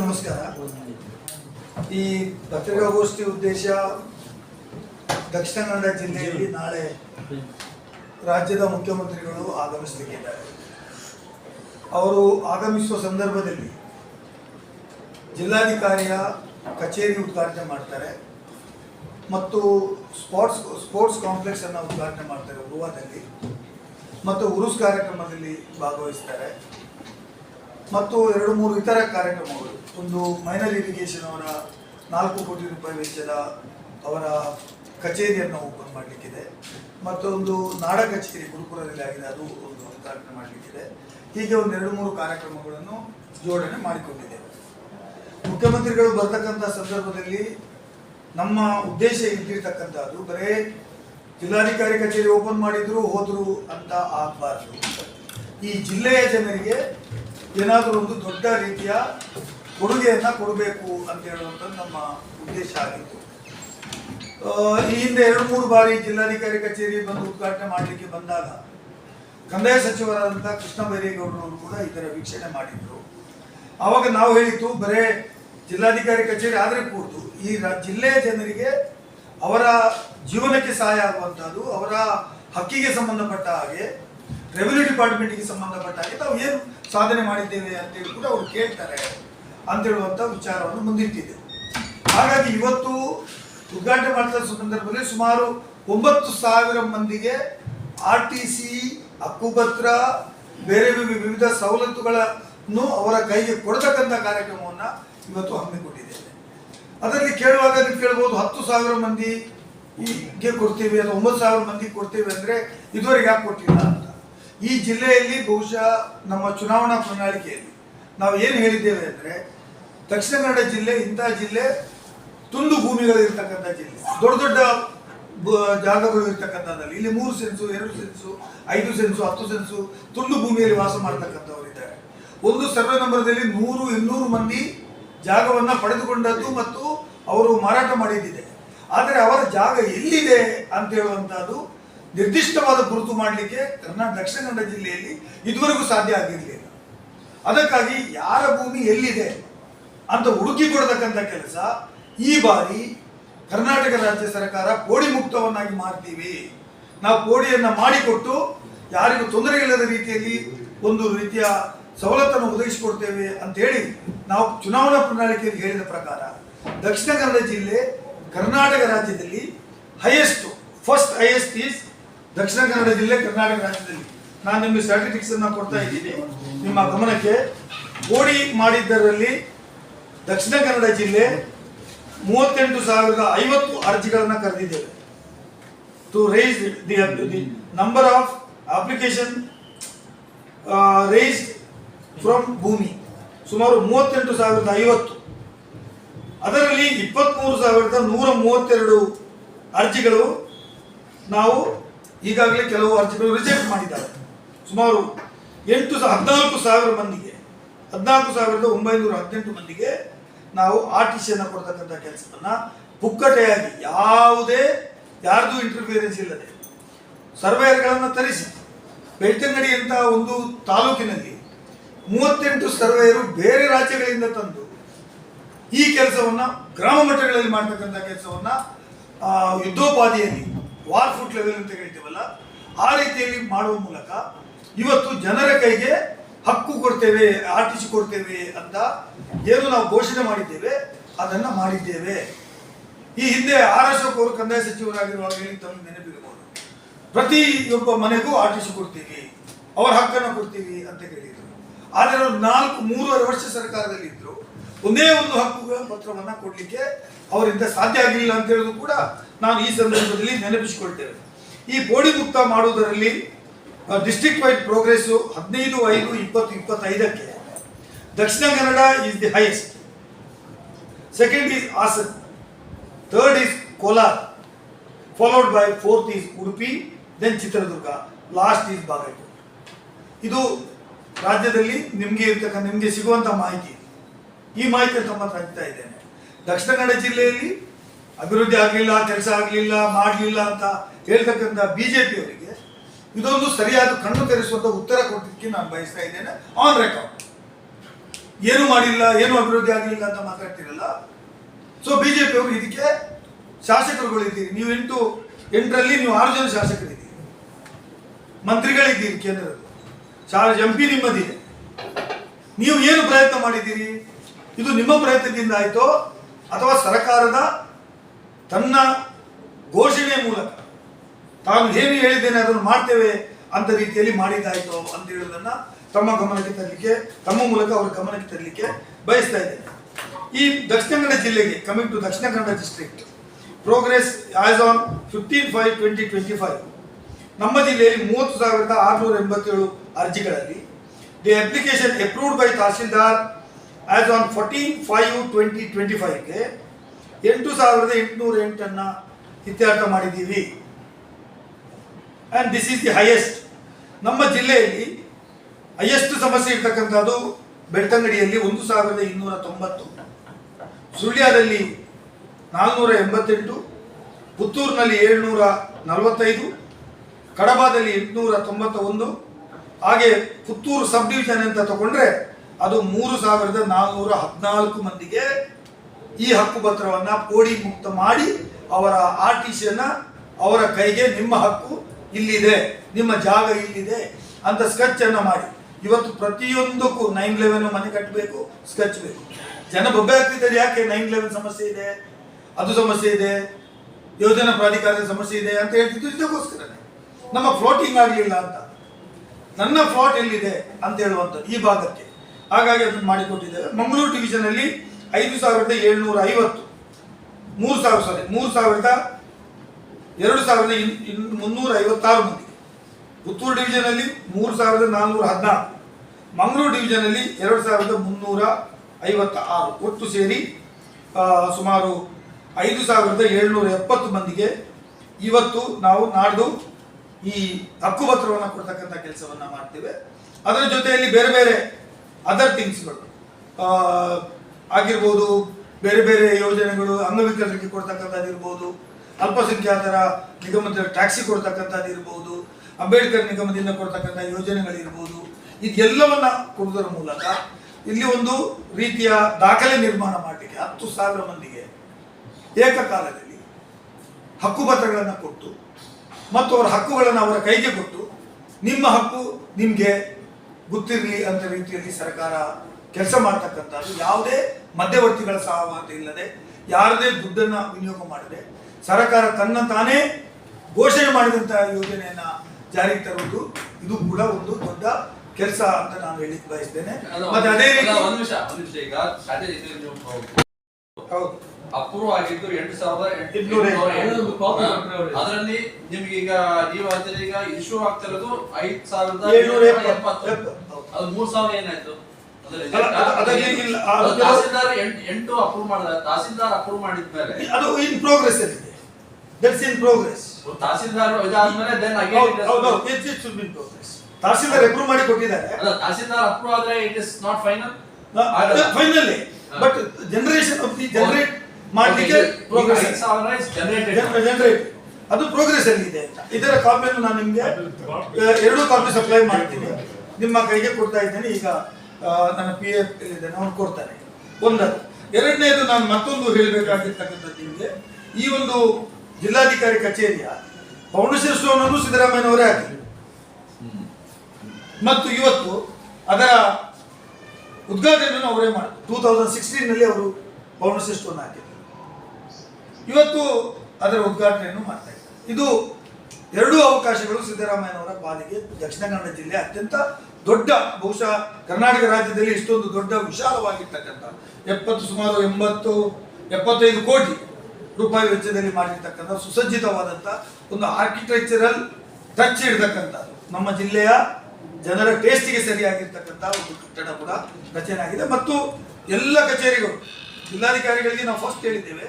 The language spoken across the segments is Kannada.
ನಮಸ್ಕಾರ. ಈ ಪತ್ರಿಕಾಗೋಷ್ಠಿ ಉದ್ದೇಶ ದಕ್ಷಿಣ ಕನ್ನಡ ಜಿಲ್ಲೆಯಲ್ಲಿ ನಾಳೆ ರಾಜ್ಯದ ಮುಖ್ಯಮಂತ್ರಿಗಳು ಆಗಮಿಸಲಿಕ್ಕಿದ್ದಾರೆ. ಅವರು ಆಗಮಿಸುವ ಸಂದರ್ಭದಲ್ಲಿ ಜಿಲ್ಲಾಧಿಕಾರಿಯ ಕಚೇರಿ ಉದ್ಘಾಟನೆ ಮಾಡ್ತಾರೆ ಮತ್ತು ಸ್ಪೋರ್ಟ್ಸ್ ಸ್ಪೋರ್ಟ್ಸ್ ಕಾಂಪ್ಲೆಕ್ಸ್ ಅನ್ನು ಉದ್ಘಾಟನೆ ಮಾಡ್ತಾರೆ ಗೋವಾದಲ್ಲಿ ಮತ್ತು ಉರುಸ್ ಕಾರ್ಯಕ್ರಮದಲ್ಲಿ ಭಾಗವಹಿಸ್ತಾರೆ. ಮತ್ತು ಎರಡು ಮೂರು ಇತರ ಕಾರ್ಯಕ್ರಮಗಳು. ಒಂದು ಮೈನರ್ ಇರಿಗೇಷನ್ ಅವರ ನಾಲ್ಕು ಕೋಟಿ ರೂಪಾಯಿ ವೆಚ್ಚದ ಅವರ ಕಚೇರಿಯನ್ನು ಓಪನ್ ಮಾಡಲಿಕ್ಕಿದೆ. ಮತ್ತೊಂದು ನಾಡ ಕಚೇರಿ ಗುರುಪುರದಲ್ಲಿ ಆಗಿದೆ, ಅದು ಒಂದು ಉದ್ಘಾಟನೆ ಮಾಡಲಿಕ್ಕಿದೆ. ಹೀಗೆ ಒಂದು ಎರಡು ಮೂರು ಕಾರ್ಯಕ್ರಮಗಳನ್ನು ಜೋಡಣೆ ಮಾಡಿಕೊಂಡಿದೆ. ಮುಖ್ಯಮಂತ್ರಿಗಳು ಬರ್ತಕ್ಕಂಥ ಸಂದರ್ಭದಲ್ಲಿ ನಮ್ಮ ಉದ್ದೇಶ ಇದ್ದಿರ್ತಕ್ಕಂಥದ್ದು ಬರೇ ಜಿಲ್ಲಾಧಿಕಾರಿ ಕಚೇರಿ ಓಪನ್ ಮಾಡಿದ್ರು ಹೋದ್ರು ಅಂತ ಆಗಬಾರ್ದು. ಈ ಜಿಲ್ಲೆಯ ಜನರಿಗೆ ಏನಾದರೂ ಒಂದು ದೊಡ್ಡ ರೀತಿಯ ಕೊಡುಗೆಯನ್ನು ಕೊಡಬೇಕು ಅಂತ ಹೇಳುವಂಥದ್ದು ನಮ್ಮ ಉದ್ದೇಶ ಆಗಿತ್ತು. ಈ ಹಿಂದೆ ಎರಡು ಮೂರು ಬಾರಿ ಜಿಲ್ಲಾಧಿಕಾರಿ ಕಚೇರಿ ಬಂದು ಉದ್ಘಾಟನೆ ಮಾಡಲಿಕ್ಕೆ ಬಂದಾಗ ಕಂದಾಯ ಸಚಿವರಾದಂಥ ಕೃಷ್ಣ ಬೈರೇಗೌಡರವರು ಕೂಡ ಇದರ ವೀಕ್ಷಣೆ ಮಾಡಿದ್ರು. ಆವಾಗ ನಾವು ಹೇಳಿತ್ತು ಬರೇ ಜಿಲ್ಲಾಧಿಕಾರಿ ಕಚೇರಿ ಆದರೆ ಕೂರ್ತು ಈ ಜಿಲ್ಲೆಯ ಜನರಿಗೆ ಅವರ ಜೀವನಕ್ಕೆ ಸಹಾಯ ಆಗುವಂಥದ್ದು ಅವರ ಹಕ್ಕಿಗೆ ಸಂಬಂಧಪಟ್ಟ ಹಾಗೆ ರೆವಿನ್ಯೂ ಡಿಪಾರ್ಟ್ಮೆಂಟ್ಗೆ ಹಾಗೆ ನಾವು ಏನು ಸಾಧನೆ ಮಾಡಿದ್ದೇವೆ ಅಂತೇಳಿ ಕೂಡ ಅವರು ಕೇಳ್ತಾರೆ ಅಂತ ಹೇಳುವಂಥ ವಿಚಾರವನ್ನು ಮುಂದಿಟ್ಟಿದೆ. ಹಾಗಾಗಿ ಇವತ್ತು ಉದ್ಘಾಟನೆ ಮಾಡಿದ ಸಂದರ್ಭದಲ್ಲಿ ಸುಮಾರು ಒಂಬತ್ತು ಸಾವಿರ ಮಂದಿಗೆ ಆರ್ ಟಿ ಸಿ ಹಕ್ಕುಪತ್ರ, ಬೇರೆ ವಿವಿಧ ಸವಲತ್ತುಗಳನ್ನು ಅವರ ಕೈಗೆ ಕೊಡತಕ್ಕಂಥ ಕಾರ್ಯಕ್ರಮವನ್ನು ಇವತ್ತು ಹಮ್ಮಿಕೊಂಡಿದ್ದೇವೆ. ಅದರಲ್ಲಿ ಕೇಳುವಾಗ ನೀವು ಕೇಳ್ಬೋದು ಹತ್ತು ಸಾವಿರ ಮಂದಿ ಗೆ ಕೊಡ್ತೀವಿ ಅಥವಾ ಒಂಬತ್ತು ಸಾವಿರ ಮಂದಿ ಕೊಡ್ತೀವಿ ಅಂದರೆ ಇದುವರೆಗೆ ಯಾಕೆ ಕೊಟ್ಟಿಲ್ಲ? ಈ ಜಿಲ್ಲೆಯಲ್ಲಿ ಬಹುಶಃ ನಮ್ಮ ಚುನಾವಣಾ ಪ್ರಣಾಳಿಕೆಯಲ್ಲಿ ನಾವು ಏನು ಹೇಳಿದ್ದೇವೆ ಅಂದರೆ ದಕ್ಷಿಣ ಕನ್ನಡ ಜಿಲ್ಲೆ, ಇಂಥ ಜಿಲ್ಲೆ, ತುಂಡು ಭೂಮಿಗಳು ಇರ್ತಕ್ಕಂಥ ಜಿಲ್ಲೆ, ದೊಡ್ಡ ದೊಡ್ಡ ಜಾಗಗಳು ಇರ್ತಕ್ಕಂಥದ್ದಲ್ಲಿ ಇಲ್ಲಿ ಮೂರು ಸೆನ್ಸು, ಎರಡು ಸೆನ್ಸು, ಐದು ಸೆನ್ಸು, ಹತ್ತು ಸೆನ್ಸು ತುಂಡು ಭೂಮಿಯಲ್ಲಿ ವಾಸ ಮಾಡ್ತಕ್ಕಂಥವ್ರು ಇದ್ದಾರೆ. ಒಂದು ಸರ್ವೆ ನಂಬರ್ದಲ್ಲಿ ನೂರು, ಇನ್ನೂರು ಮಂದಿ ಜಾಗವನ್ನು ಪಡೆದುಕೊಂಡದ್ದು ಮತ್ತು ಅವರು ಮಾರಾಟ ಮಾಡಿದ್ದಿದೆ. ಆದರೆ ಅವರ ಜಾಗ ಎಲ್ಲಿದೆ ಅಂತ ಹೇಳುವಂತಹದ್ದು ನಿರ್ದಿಷ್ಟವಾದ ಗುರುತು ಮಾಡಲಿಕ್ಕೆ ಕರ್ನಾಟಕ ದಕ್ಷಿಣ ಕನ್ನಡ ಜಿಲ್ಲೆಯಲ್ಲಿ ಇದುವರೆಗೂ ಸಾಧ್ಯ ಆಗಿರಲಿಲ್ಲ. ಅದಕ್ಕಾಗಿ ಯಾರ ಭೂಮಿ ಎಲ್ಲಿದೆ ಅಂತ ಹುಡುಕಿ ಕೊಡತಕ್ಕಂಥ ಕೆಲಸ ಈ ಬಾರಿ ಕರ್ನಾಟಕ ರಾಜ್ಯ ಸರ್ಕಾರ ಕೋಡಿ ಮುಕ್ತವನ್ನಾಗಿ ಮಾಡ್ತೀವಿ. ನಾವು ಕೋಡಿಯನ್ನು ಮಾಡಿಕೊಟ್ಟು ಯಾರಿಗೂ ತೊಂದರೆ ಇಲ್ಲದ ರೀತಿಯಲ್ಲಿ ಒಂದು ರೀತಿಯ ಸವಲತ್ತನ್ನು ಒದಗಿಸಿಕೊಡ್ತೇವೆ ಅಂತ ಹೇಳಿ ನಾವು ಚುನಾವಣಾ ಪ್ರಣಾಳಿಕೆಯಲ್ಲಿ ಹೇಳಿದ ಪ್ರಕಾರ ದಕ್ಷಿಣ ಕನ್ನಡ ಜಿಲ್ಲೆ ಕರ್ನಾಟಕ ರಾಜ್ಯದಲ್ಲಿ highest first highest is Dakshina Kannada ಜಿಲ್ಲೆ, ಕರ್ನಾಟಕ ರಾಜ್ಯದಲ್ಲಿ. ನಾನು ನಿಮಗೆ ಸ್ಟ್ಯಾಟಿಸ್ಟಿಕ್ಸ್ ಅನ್ನ ಕೊಡ್ತಾ ಇದ್ದೀನಿ. ನಿಮ್ಮ ಗಮನಕ್ಕೆ ಕೋಡಿ ಮಾಡಿದ್ದರಲ್ಲಿ ದಕ್ಷಿಣ ಕನ್ನಡ ಜಿಲ್ಲೆ ಮೂವತ್ತೆಂಟು ಸಾವಿರದ ಐವತ್ತು ಅರ್ಜಿಗಳನ್ನು ಕರೆದಿದ್ದೇವೆ to raise the the number of application raise from Bhoomi. ಸುಮಾರು ಮೂವತ್ತೆಂಟು ಸಾವಿರದ ಐವತ್ತು. ಅದರಲ್ಲಿ ಇಪ್ಪತ್ತ್ಮೂರು ಸಾವಿರದ ನೂರ ಮೂವತ್ತೆರಡು ಅರ್ಜಿಗಳು ನಾವು ಈಗಾಗಲೇ ಕೆಲವು ಅರ್ಜಿಗಳು ರಿಜೆಕ್ಟ್ ಮಾಡಿದ್ದಾರೆ. ಸುಮಾರು ಎಂಟು ಹದಿನಾಲ್ಕು ಸಾವಿರ ಮಂದಿಗೆ, ಹದಿನಾಲ್ಕು ಸಾವಿರದ ಒಂಬೈನೂರ ಹದಿನೆಂಟು ಮಂದಿಗೆ ನಾವು ಆರ್ ಟಿ ಸಿಯನ್ನು ಕೊಡ್ತಕ್ಕಂಥ ಕೆಲಸವನ್ನ ಪುಕ್ಕಟೆಯಾಗಿ ಯಾವುದೇ, ಯಾರ್ದು ಇಂಟರ್ಫಿಯರೆನ್ಸ್ ಇಲ್ಲದೆ ಸರ್ವೇಯರ್ಗಳನ್ನು ತರಿಸಿ. ಬೆಳ್ತಂಗಡಿ ಅಂತ ಒಂದು ತಾಲೂಕಿನಲ್ಲಿ ಮೂವತ್ತೆಂಟು ಸರ್ವೇಯರು ಬೇರೆ ರಾಜ್ಯಗಳಿಂದ ತಂದು ಈ ಕೆಲಸವನ್ನ ಗ್ರಾಮ ಮಟ್ಟಗಳಲ್ಲಿ ಮಾಡ್ತಕ್ಕಂಥ ಕೆಲಸವನ್ನ ಯುದ್ಧೋಪಾದಿಯಲ್ಲಿ ವಾರ್ ಫುಟ್ ಲೆವೆಲ್ ಅಂತ ಹೇಳ್ತೀವಲ್ಲ, ಆ ರೀತಿಯಲ್ಲಿ ಮಾಡುವ ಮೂಲಕ ಇವತ್ತು ಜನರ ಕೈಗೆ ಹಕ್ಕು ಕೊಡ್ತೇವೆ ಆರ್ ಟಿ ಕೊಡ್ತೇವೆ ಅಂತ ಏನು ನಾವು ಘೋಷಣೆ ಮಾಡಿದ್ದೇವೆ, ಅದನ್ನ ಮಾಡಿದ್ದೇವೆ. ಈ ಹಿಂದೆ ಆರ್ ಅಶೋಕ್ ಅವರು ಕಂದಾಯ ಸಚಿವರಾಗಿರುವಾಗ ಹೇಳಿದ್ದನ್ನು ನೆನಪಿರಬಹುದು ಪ್ರತಿಯೊಬ್ಬ ಮನೆಗೂ ಆರ್ ಟಿ ಸಿ ಕೊಡ್ತೀವಿ, ಅವರ ಹಕ್ಕನ್ನು ಕೊಡ್ತೀವಿ ಅಂತ ಹೇಳಿದರು. ಆದರೆ ನಾಲ್ಕು, ಮೂರುವರೆ ವರ್ಷ ಸರ್ಕಾರದಲ್ಲಿ ಇದ್ರು ಒಂದೇ ಒಂದು ಹಕ್ಕುಗಳ ಪತ್ರವನ್ನ ಕೊಡ್ಲಿಕ್ಕೆ ಅವರಿಂದ ಸಾಧ್ಯ ಆಗಲಿಲ್ಲ ಅಂತ ಹೇಳೋದು ಕೂಡ ನಾನು ಈ ಸಂದರ್ಭದಲ್ಲಿ ನೆನಪಿಸಿಕೊಳ್ತೇವೆ ಈ ಬೋಡಿ ಮುಕ್ತ ಮಾಡುವುದರಲ್ಲಿ ಡಿಸ್ಟ್ರಿಕ್ಟ್ ವೈಡ್ ಪ್ರೋಗ್ರೆಸ್ ಹದಿನೈದು, ಐದು, ಇಪ್ಪತ್ತು, ಇಪ್ಪತ್ತೈದಕ್ಕೆ Dakshina Kannada is the highest second is Hassan. Third is Kolar. Followed by fourth is Udupi then Chitradurga. Last is Bagalkot. ಇದು ರಾಜ್ಯದಲ್ಲಿ ನಿಮಗೆ ಇರ್ತಕ್ಕಂಥ ನಿಮಗೆ ಸಿಗುವಂಥ ಮಾಹಿತಿ. ಈ ಮಾಹಿತಿ ತಮ್ಮ ಹಂಚ್ತಾ ಇದ್ದೇನೆ. ದಕ್ಷಿಣ ಕನ್ನಡ ಜಿಲ್ಲೆಯಲ್ಲಿ ಅಭಿವೃದ್ಧಿ ಆಗಲಿಲ್ಲ, ಕೆಲಸ ಆಗಲಿಲ್ಲ, ಮಾಡಲಿಲ್ಲ ಅಂತ ಹೇಳ್ತಕ್ಕಂಥ ಬಿಜೆಪಿಯವರಿಗೆ ಇದೊಂದು ಸರಿಯಾದ ಕಣ್ಣು ತೆರೆಸುವಂತ ಉತ್ತರ ಕೊಟ್ಟಿದ್ದಕ್ಕೆ ನಾನು ಬಯಸ್ತಾ ಇದ್ದೇನೆ ಆನ್ ರೆಕಾರ್ಡ್ ಏನು ಮಾಡಿಲ್ಲ, ಏನು ಅಭಿವೃದ್ಧಿ ಆಗಲಿಲ್ಲ ಅಂತ ಮಾತಾಡ್ತಿರಲ್ಲ? ಸೊ ಬಿ ಜೆ ಅವರು ಇದಕ್ಕೆ ಶಾಸಕರುಗಳಿದ್ದೀರಿ. ನೀವು ಎಂಟು, ಎಂಟರಲ್ಲಿ ನೀವು ಆರು ಜನ ಶಾಸಕರಿದ್ದೀರಿ. ಮಂತ್ರಿಗಳಿದ್ದೀರಿ ಕೇಂದ್ರದಲ್ಲಿ. ಶಾ ಎಂ ಪಿ ನಿಮ್ಮದಿದೆ. ನೀವು ಏನು ಪ್ರಯತ್ನ ಮಾಡಿದ್ದೀರಿ? ಇದು ನಿಮ್ಮ ಪ್ರಯತ್ನದಿಂದ ಆಯಿತೋ? ಅಥವಾ ಸರ್ಕಾರದ ತನ್ನ ಘೋಷಣೆ ಮೂಲಕ ತಾನು ಏನು ಹೇಳಿದ್ದೇನೆ ಅದನ್ನು ಮಾಡ್ತೇವೆ ಅಂತ ರೀತಿಯಲ್ಲಿ ಮಾಡಿದ್ದಾಯಿತು ಅಂತ ಹೇಳುವುದನ್ನ ತಮ್ಮ ಗಮನಕ್ಕೆ ತರಲಿಕ್ಕೆ, ತಮ್ಮ ಮೂಲಕ ಅವರ ಗಮನಕ್ಕೆ ತರಲಿಕ್ಕೆ ಬಯಸ್ತಾ ಇದ್ದೇನೆ. ಈ ದಕ್ಷಿಣ ಕನ್ನಡ ಜಿಲ್ಲೆಗೆ coming to Dakshina Kannada district progress as on fifteen five twenty twenty five ನಮ್ಮ ಜಿಲ್ಲೆಯಲ್ಲಿ ಮೂವತ್ತು ಸಾವಿರದ ಆರುನೂರ ಎಂಬತ್ತೇಳು ಅರ್ಜಿಗಳಲ್ಲಿ the application approved by tahsildar as on fourteen five twenty twenty ಫೈವ್ಗೆ ಎಂಟು ಸಾವಿರದ ಎಂಟುನೂರ ಎಂಟನ್ನು ಇತ್ಯರ್ಥ ಮಾಡಿದ್ದೀವಿ. And this is the highest ನಮ್ಮ ಜಿಲ್ಲೆಯಲ್ಲಿ ಹೈಯೆಸ್ಟ್ ಸಮಸ್ಯೆ ಇರ್ತಕ್ಕಂಥದ್ದು ಬೆಳ್ತಂಗಡಿಯಲ್ಲಿ ಒಂದು ಸಾವಿರದ ಇನ್ನೂರ ತೊಂಬತ್ತು. ಸುಳ್ಯದಲ್ಲಿ ನಾಲ್ನೂರ ಎಂಬತ್ತೆಂಟು, ಪುತ್ತೂರಿನಲ್ಲಿ ಏಳ್ನೂರ ನಲವತ್ತೈದು, ಕಡಬದಲ್ಲಿ ಎಂಟುನೂರ ತೊಂಬತ್ತ ಒಂದು ಹಾಗೆ ಪುತ್ತೂರು ಸಬ್ ಡಿವಿಷನ್ ಅಂತ ತಗೊಂಡ್ರೆ ಅದು ಮೂರು ಸಾವಿರದ ನಾನ್ನೂರ ಹದಿನಾಲ್ಕು ಮಂದಿಗೆ ಈ ಹಕ್ಕುಪತ್ರವನ್ನು ಪೋಡಿ ಮುಕ್ತ ಮಾಡಿ ಅವರ ಆರ್ ಟಿ ಅವರ ಕೈಗೆ ನಿಮ್ಮ ಹಕ್ಕು ಇಲ್ಲಿದೆ, ನಿಮ್ಮ ಜಾಗ ಇಲ್ಲಿದೆ ಅಂತ ಸ್ಕೆಚ್ ಅನ್ನು ಮಾಡಿ. ಇವತ್ತು ಪ್ರತಿಯೊಂದಕ್ಕೂ ನೈನ್ ಲೆವೆನ್ ಮನೆ ಕಟ್ಟಬೇಕು ಸ್ಕೆಚ್ ಬೇಕು. ಜನ ಬೊಬ್ಬೆ ಆಗ್ತಿದ್ದಾರೆ ಯಾಕೆ ನೈನ್ ಲೆವೆನ್ ಸಮಸ್ಯೆ ಇದೆ? ಅದು ಸಮಸ್ಯೆ ಇದೆ, ಯೋಜನಾ ಪ್ರಾಧಿಕಾರದ ಸಮಸ್ಯೆ ಇದೆ ಅಂತ ಹೇಳ್ತಿದ್ದು ಇದಕ್ಕೋಸ್ಕರನೇ. ನಮ್ಮ ಫ್ಲೋಟಿಂಗ್ ಆಗಲಿಲ್ಲ ಅಂತ. ನನ್ನ ಫ್ಲಾಟ್ ಎಲ್ಲಿದೆ ಅಂತ ಹೇಳುವಂಥದ್ದು ಈ ಭಾಗಕ್ಕೆ. ಹಾಗಾಗಿ ಅದನ್ನು ಮಾಡಿಕೊಟ್ಟಿದ್ದೇವೆ ಮಂಗಳೂರು ಡಿವಿಷನ್ ಅಲ್ಲಿ ಐದು ಸಾವಿರದ ಏಳ್ನೂರ ಐವತ್ತು. ಮೂರು ಸಾವಿರ ಸಾರಿ ಮೂರು ಸಾವಿರದ ಎರಡು ಸಾವಿರದ ಇನ್ ಮುನ್ನೂರ ಐವತ್ತಾರು ಮಂದಿ. ಪುತ್ತೂರು ಡಿವಿಷನ್ ಅಲ್ಲಿ ಮೂರು ಸಾವಿರದ ನಾನ್ನೂರ ಹದಿನಾಲ್ಕು ಮಂಗಳೂರು ಡಿವಿಷನ್ ಅಲ್ಲಿ ಎರಡು ಸಾವಿರದ ಮುನ್ನೂರ ಐವತ್ತ ಆರು ಒಟ್ಟು ಸೇರಿ ಸುಮಾರು ಐದು ಸಾವಿರದ ಏಳ್ನೂರ ಎಪ್ಪತ್ತು ಮಂದಿಗೆ ಇವತ್ತು ನಾವು ನಾಡ್ದು ಈ ಹಕ್ಕುಪತ್ರವನ್ನು ಕೊಡ್ತಕ್ಕಂಥ ಕೆಲಸವನ್ನ ಮಾಡ್ತೇವೆ. ಅದರ ಜೊತೆಯಲ್ಲಿ ಬೇರೆ ಬೇರೆ ಅದರ್ ಥಿಂಗ್ಸ್ಗಳು ಆಗಿರ್ಬೋದು ಬೇರೆ ಬೇರೆ ಯೋಜನೆಗಳು, ಅಂಗವಿಕಲರಿಗೆ ಕೊಡ್ತಕ್ಕಂಥದ್ದಿರ್ಬೋದು, ಅಲ್ಪಸಂಖ್ಯಾತರ ನಿಗಮದ ಟ್ಯಾಕ್ಸಿ ಕೊಡ್ತಕ್ಕಂಥದ್ದು ಇರ್ಬೋದು ಅಂಬೇಡ್ಕರ್ ನಿಗಮದಿಂದ ಕೊಡ್ತಕ್ಕಂಥ ಯೋಜನೆಗಳಿರ್ಬೋದು, ಇದೆಲ್ಲವನ್ನ ಕೊಡುವುದರ ಮೂಲಕ ಇಲ್ಲಿ ಒಂದು ರೀತಿಯ ದಾಖಲೆ ನಿರ್ಮಾಣ ಮಾಡಲಿಕ್ಕೆ ಹತ್ತು ಸಾವಿರ ಮಂದಿಗೆ ಏಕಕಾಲದಲ್ಲಿ ಹಕ್ಕುಪತ್ರಗಳನ್ನು ಕೊಟ್ಟು, ಮತ್ತು ಅವರ ಹಕ್ಕುಗಳನ್ನು ಅವರ ಕೈಗೆ ಕೊಟ್ಟು, ನಿಮ್ಮ ಹಕ್ಕು ನಿಮಗೆ ಗೊತ್ತಿರಲಿ ಅಂತ ರೀತಿಯಲ್ಲಿ ಸರ್ಕಾರ ಕೆಲಸ ಮಾಡ್ತಕ್ಕಂಥದ್ದು. ಯಾವುದೇ ಮಧ್ಯವರ್ತಿಗಳ ಸಹಮತಿ ಇಲ್ಲದೆ ಯಾರದೇ ದುಡ್ಡನ್ನು ವಿನಿಯೋಗ ಮಾಡದೆ ಸರ್ಕಾರ ತನ್ನ ತಾನೇ ಘೋಷಣೆ ಮಾಡಿದಂತಹ ಯೋಜನೆಯನ್ನ ಜಾರಿಗೆ ತರುವುದು ಇದು ಕೂಡ ಒಂದು ದೊಡ್ಡ ಕೆಲಸ ಅಂತ ನಾನು ಹೇಳಿಕ್ ಬಯಸ್ತೇನೆ. ಮತ್ತೆ ಅದೇ ರೀತಿ ಹೌದು. ಅಪ್ರೂವ್ ಆಗಿದ್ದು ಎಂಟು ಸಾವಿರದ. ಅದರಲ್ಲಿ ನಿಮ್ಗೆ ಈಗ ನೀವು ಅದರಲ್ಲಿ ಈಗ ಇಶ್ಯೂ ಆಗ್ತಿರೋದು ಐದ್ ಸಾವಿರದ ಅದು ಮೂರ್ ಸಾವಿರ ಏನಾಯ್ತು? ತಹಸೀಲ್ದಾರ್ ಎಂಟು ಅಪ್ರೂವ್ ಮಾಡಿದ ತಹಸೀಲ್ದಾರ್ ಅಪ್ರೂವ್ ಮಾಡಿದ್ಮೇಲೆ. ಅದು ಇನ್ ಪ್ರೋಗ್ರೆಸ್ ಇದೆ. ದಟ್ಸ್ ಇನ್ ಪ್ರೋಗ್ರೆಸ್ ತಹಸೀಲ್ದಾರ್ ಇದಾದ್ಮೇಲೆ ದೆನ್ ತಹಸೀಲ್ದಾರ್ ಅಪ್ರೂವ್ ಮಾಡಿ ಕೊಟ್ಟಿದ್ದಾರೆ. ತಹಸೀಲ್ದಾರ್ ಅಪ್ರೂವ್ ಆದ್ರೆ it is not final finally but generation of the generate ಮಾಡಲಿಕ್ಕೆ ಜನರೇಟ್ ಅದು ಪ್ರೋಗ್ರೆಸ್ ಅಲ್ಲಿ ಇದೆ ಅಂತ ಇದರ ಕಾಪಿಯನ್ನು ನಾನು ನಿಮಗೆ ಎರಡು ಕಾಪಿ ಸಪ್ಲೈ ಮಾಡ್ತೀನಿ. ನಿಮ್ಮ ಕೈಗೆ ಕೊಡ್ತಾ ಇದ್ದೇನೆ. ಈಗ ನನ್ನ ಪಿ ಎಫ್ ಇದ್ದೇನೆ ಅವ್ನು ಕೊಡ್ತಾನೆ. ಒಂದದು. ಎರಡನೇದು ನಾನು ಮತ್ತೊಂದು ಹೇಳಬೇಕಾಗಿರ್ತಕ್ಕಂಥದ್ದು ನಿಮಗೆ. ಈ ಒಂದು ಜಿಲ್ಲಾಧಿಕಾರಿ ಕಚೇರಿಯ ಫೌಂಡೇಶನ್ ಸ್ಟೋನ್ ಅನ್ನು ಸಿದ್ದರಾಮಯ್ಯನವರೇ ಹಾಕಿದ್ರು ಮತ್ತು ಇವತ್ತು ಅದರ ಉದ್ಘಾಟನೆಯನ್ನು ಅವರೇ ಮಾಡಿದ್ರು. ಟೂ ತೌಸಂಡ್ ಸಿಕ್ಸ್ಟೀನಲ್ಲಿ ಅವರು ಫೌಂಡೇಶನ್ ಸ್ಟೋನ್ ಹಾಕಿದ್ರು. ಇವತ್ತು ಅದರ ಉದ್ಘಾಟನೆಯನ್ನು ಮಾಡ್ತಾ ಇದ್ದಾರೆ. ಇದು ಎರಡೂ ಅವಕಾಶಗಳು ಸಿದ್ದರಾಮಯ್ಯನವರ ಪಾಲಿಗೆ ದಕ್ಷಿಣ ಕನ್ನಡ ಜಿಲ್ಲೆ ಅತ್ಯಂತ ದೊಡ್ಡ, ಬಹುಶಃ ಕರ್ನಾಟಕ ರಾಜ್ಯದಲ್ಲಿ ಇಷ್ಟೊಂದು ದೊಡ್ಡ, ವಿಶಾಲವಾಗಿರ್ತಕ್ಕಂಥ ಎಪ್ಪತ್ತು ಸುಮಾರು ಎಂಬತ್ತು, ಎಪ್ಪತ್ತೈದು ಕೋಟಿ ರೂಪಾಯಿ ವೆಚ್ಚದಲ್ಲಿ ಮಾಡಿರ್ತಕ್ಕಂಥ ಸುಸಜ್ಜಿತವಾದಂಥ ಒಂದು ಆರ್ಕಿಟೆಕ್ಚರಲ್ ಟಚ್ ಇರತಕ್ಕಂಥದ್ದು ನಮ್ಮ ಜಿಲ್ಲೆಯ ಜನರ ಟೇಸ್ಟಿಗೆ ಸರಿಯಾಗಿರ್ತಕ್ಕಂಥ ಒಂದು ಕಟ್ಟಡ ಕೂಡ ರಚನೆ ಆಗಿದೆ ಮತ್ತು ಎಲ್ಲ ಕಚೇರಿಗಳು, ಜಿಲ್ಲಾಧಿಕಾರಿಗಳಿಗೆ ನಾವು ಫಸ್ಟ್ ಹೇಳಿದ್ದೇವೆ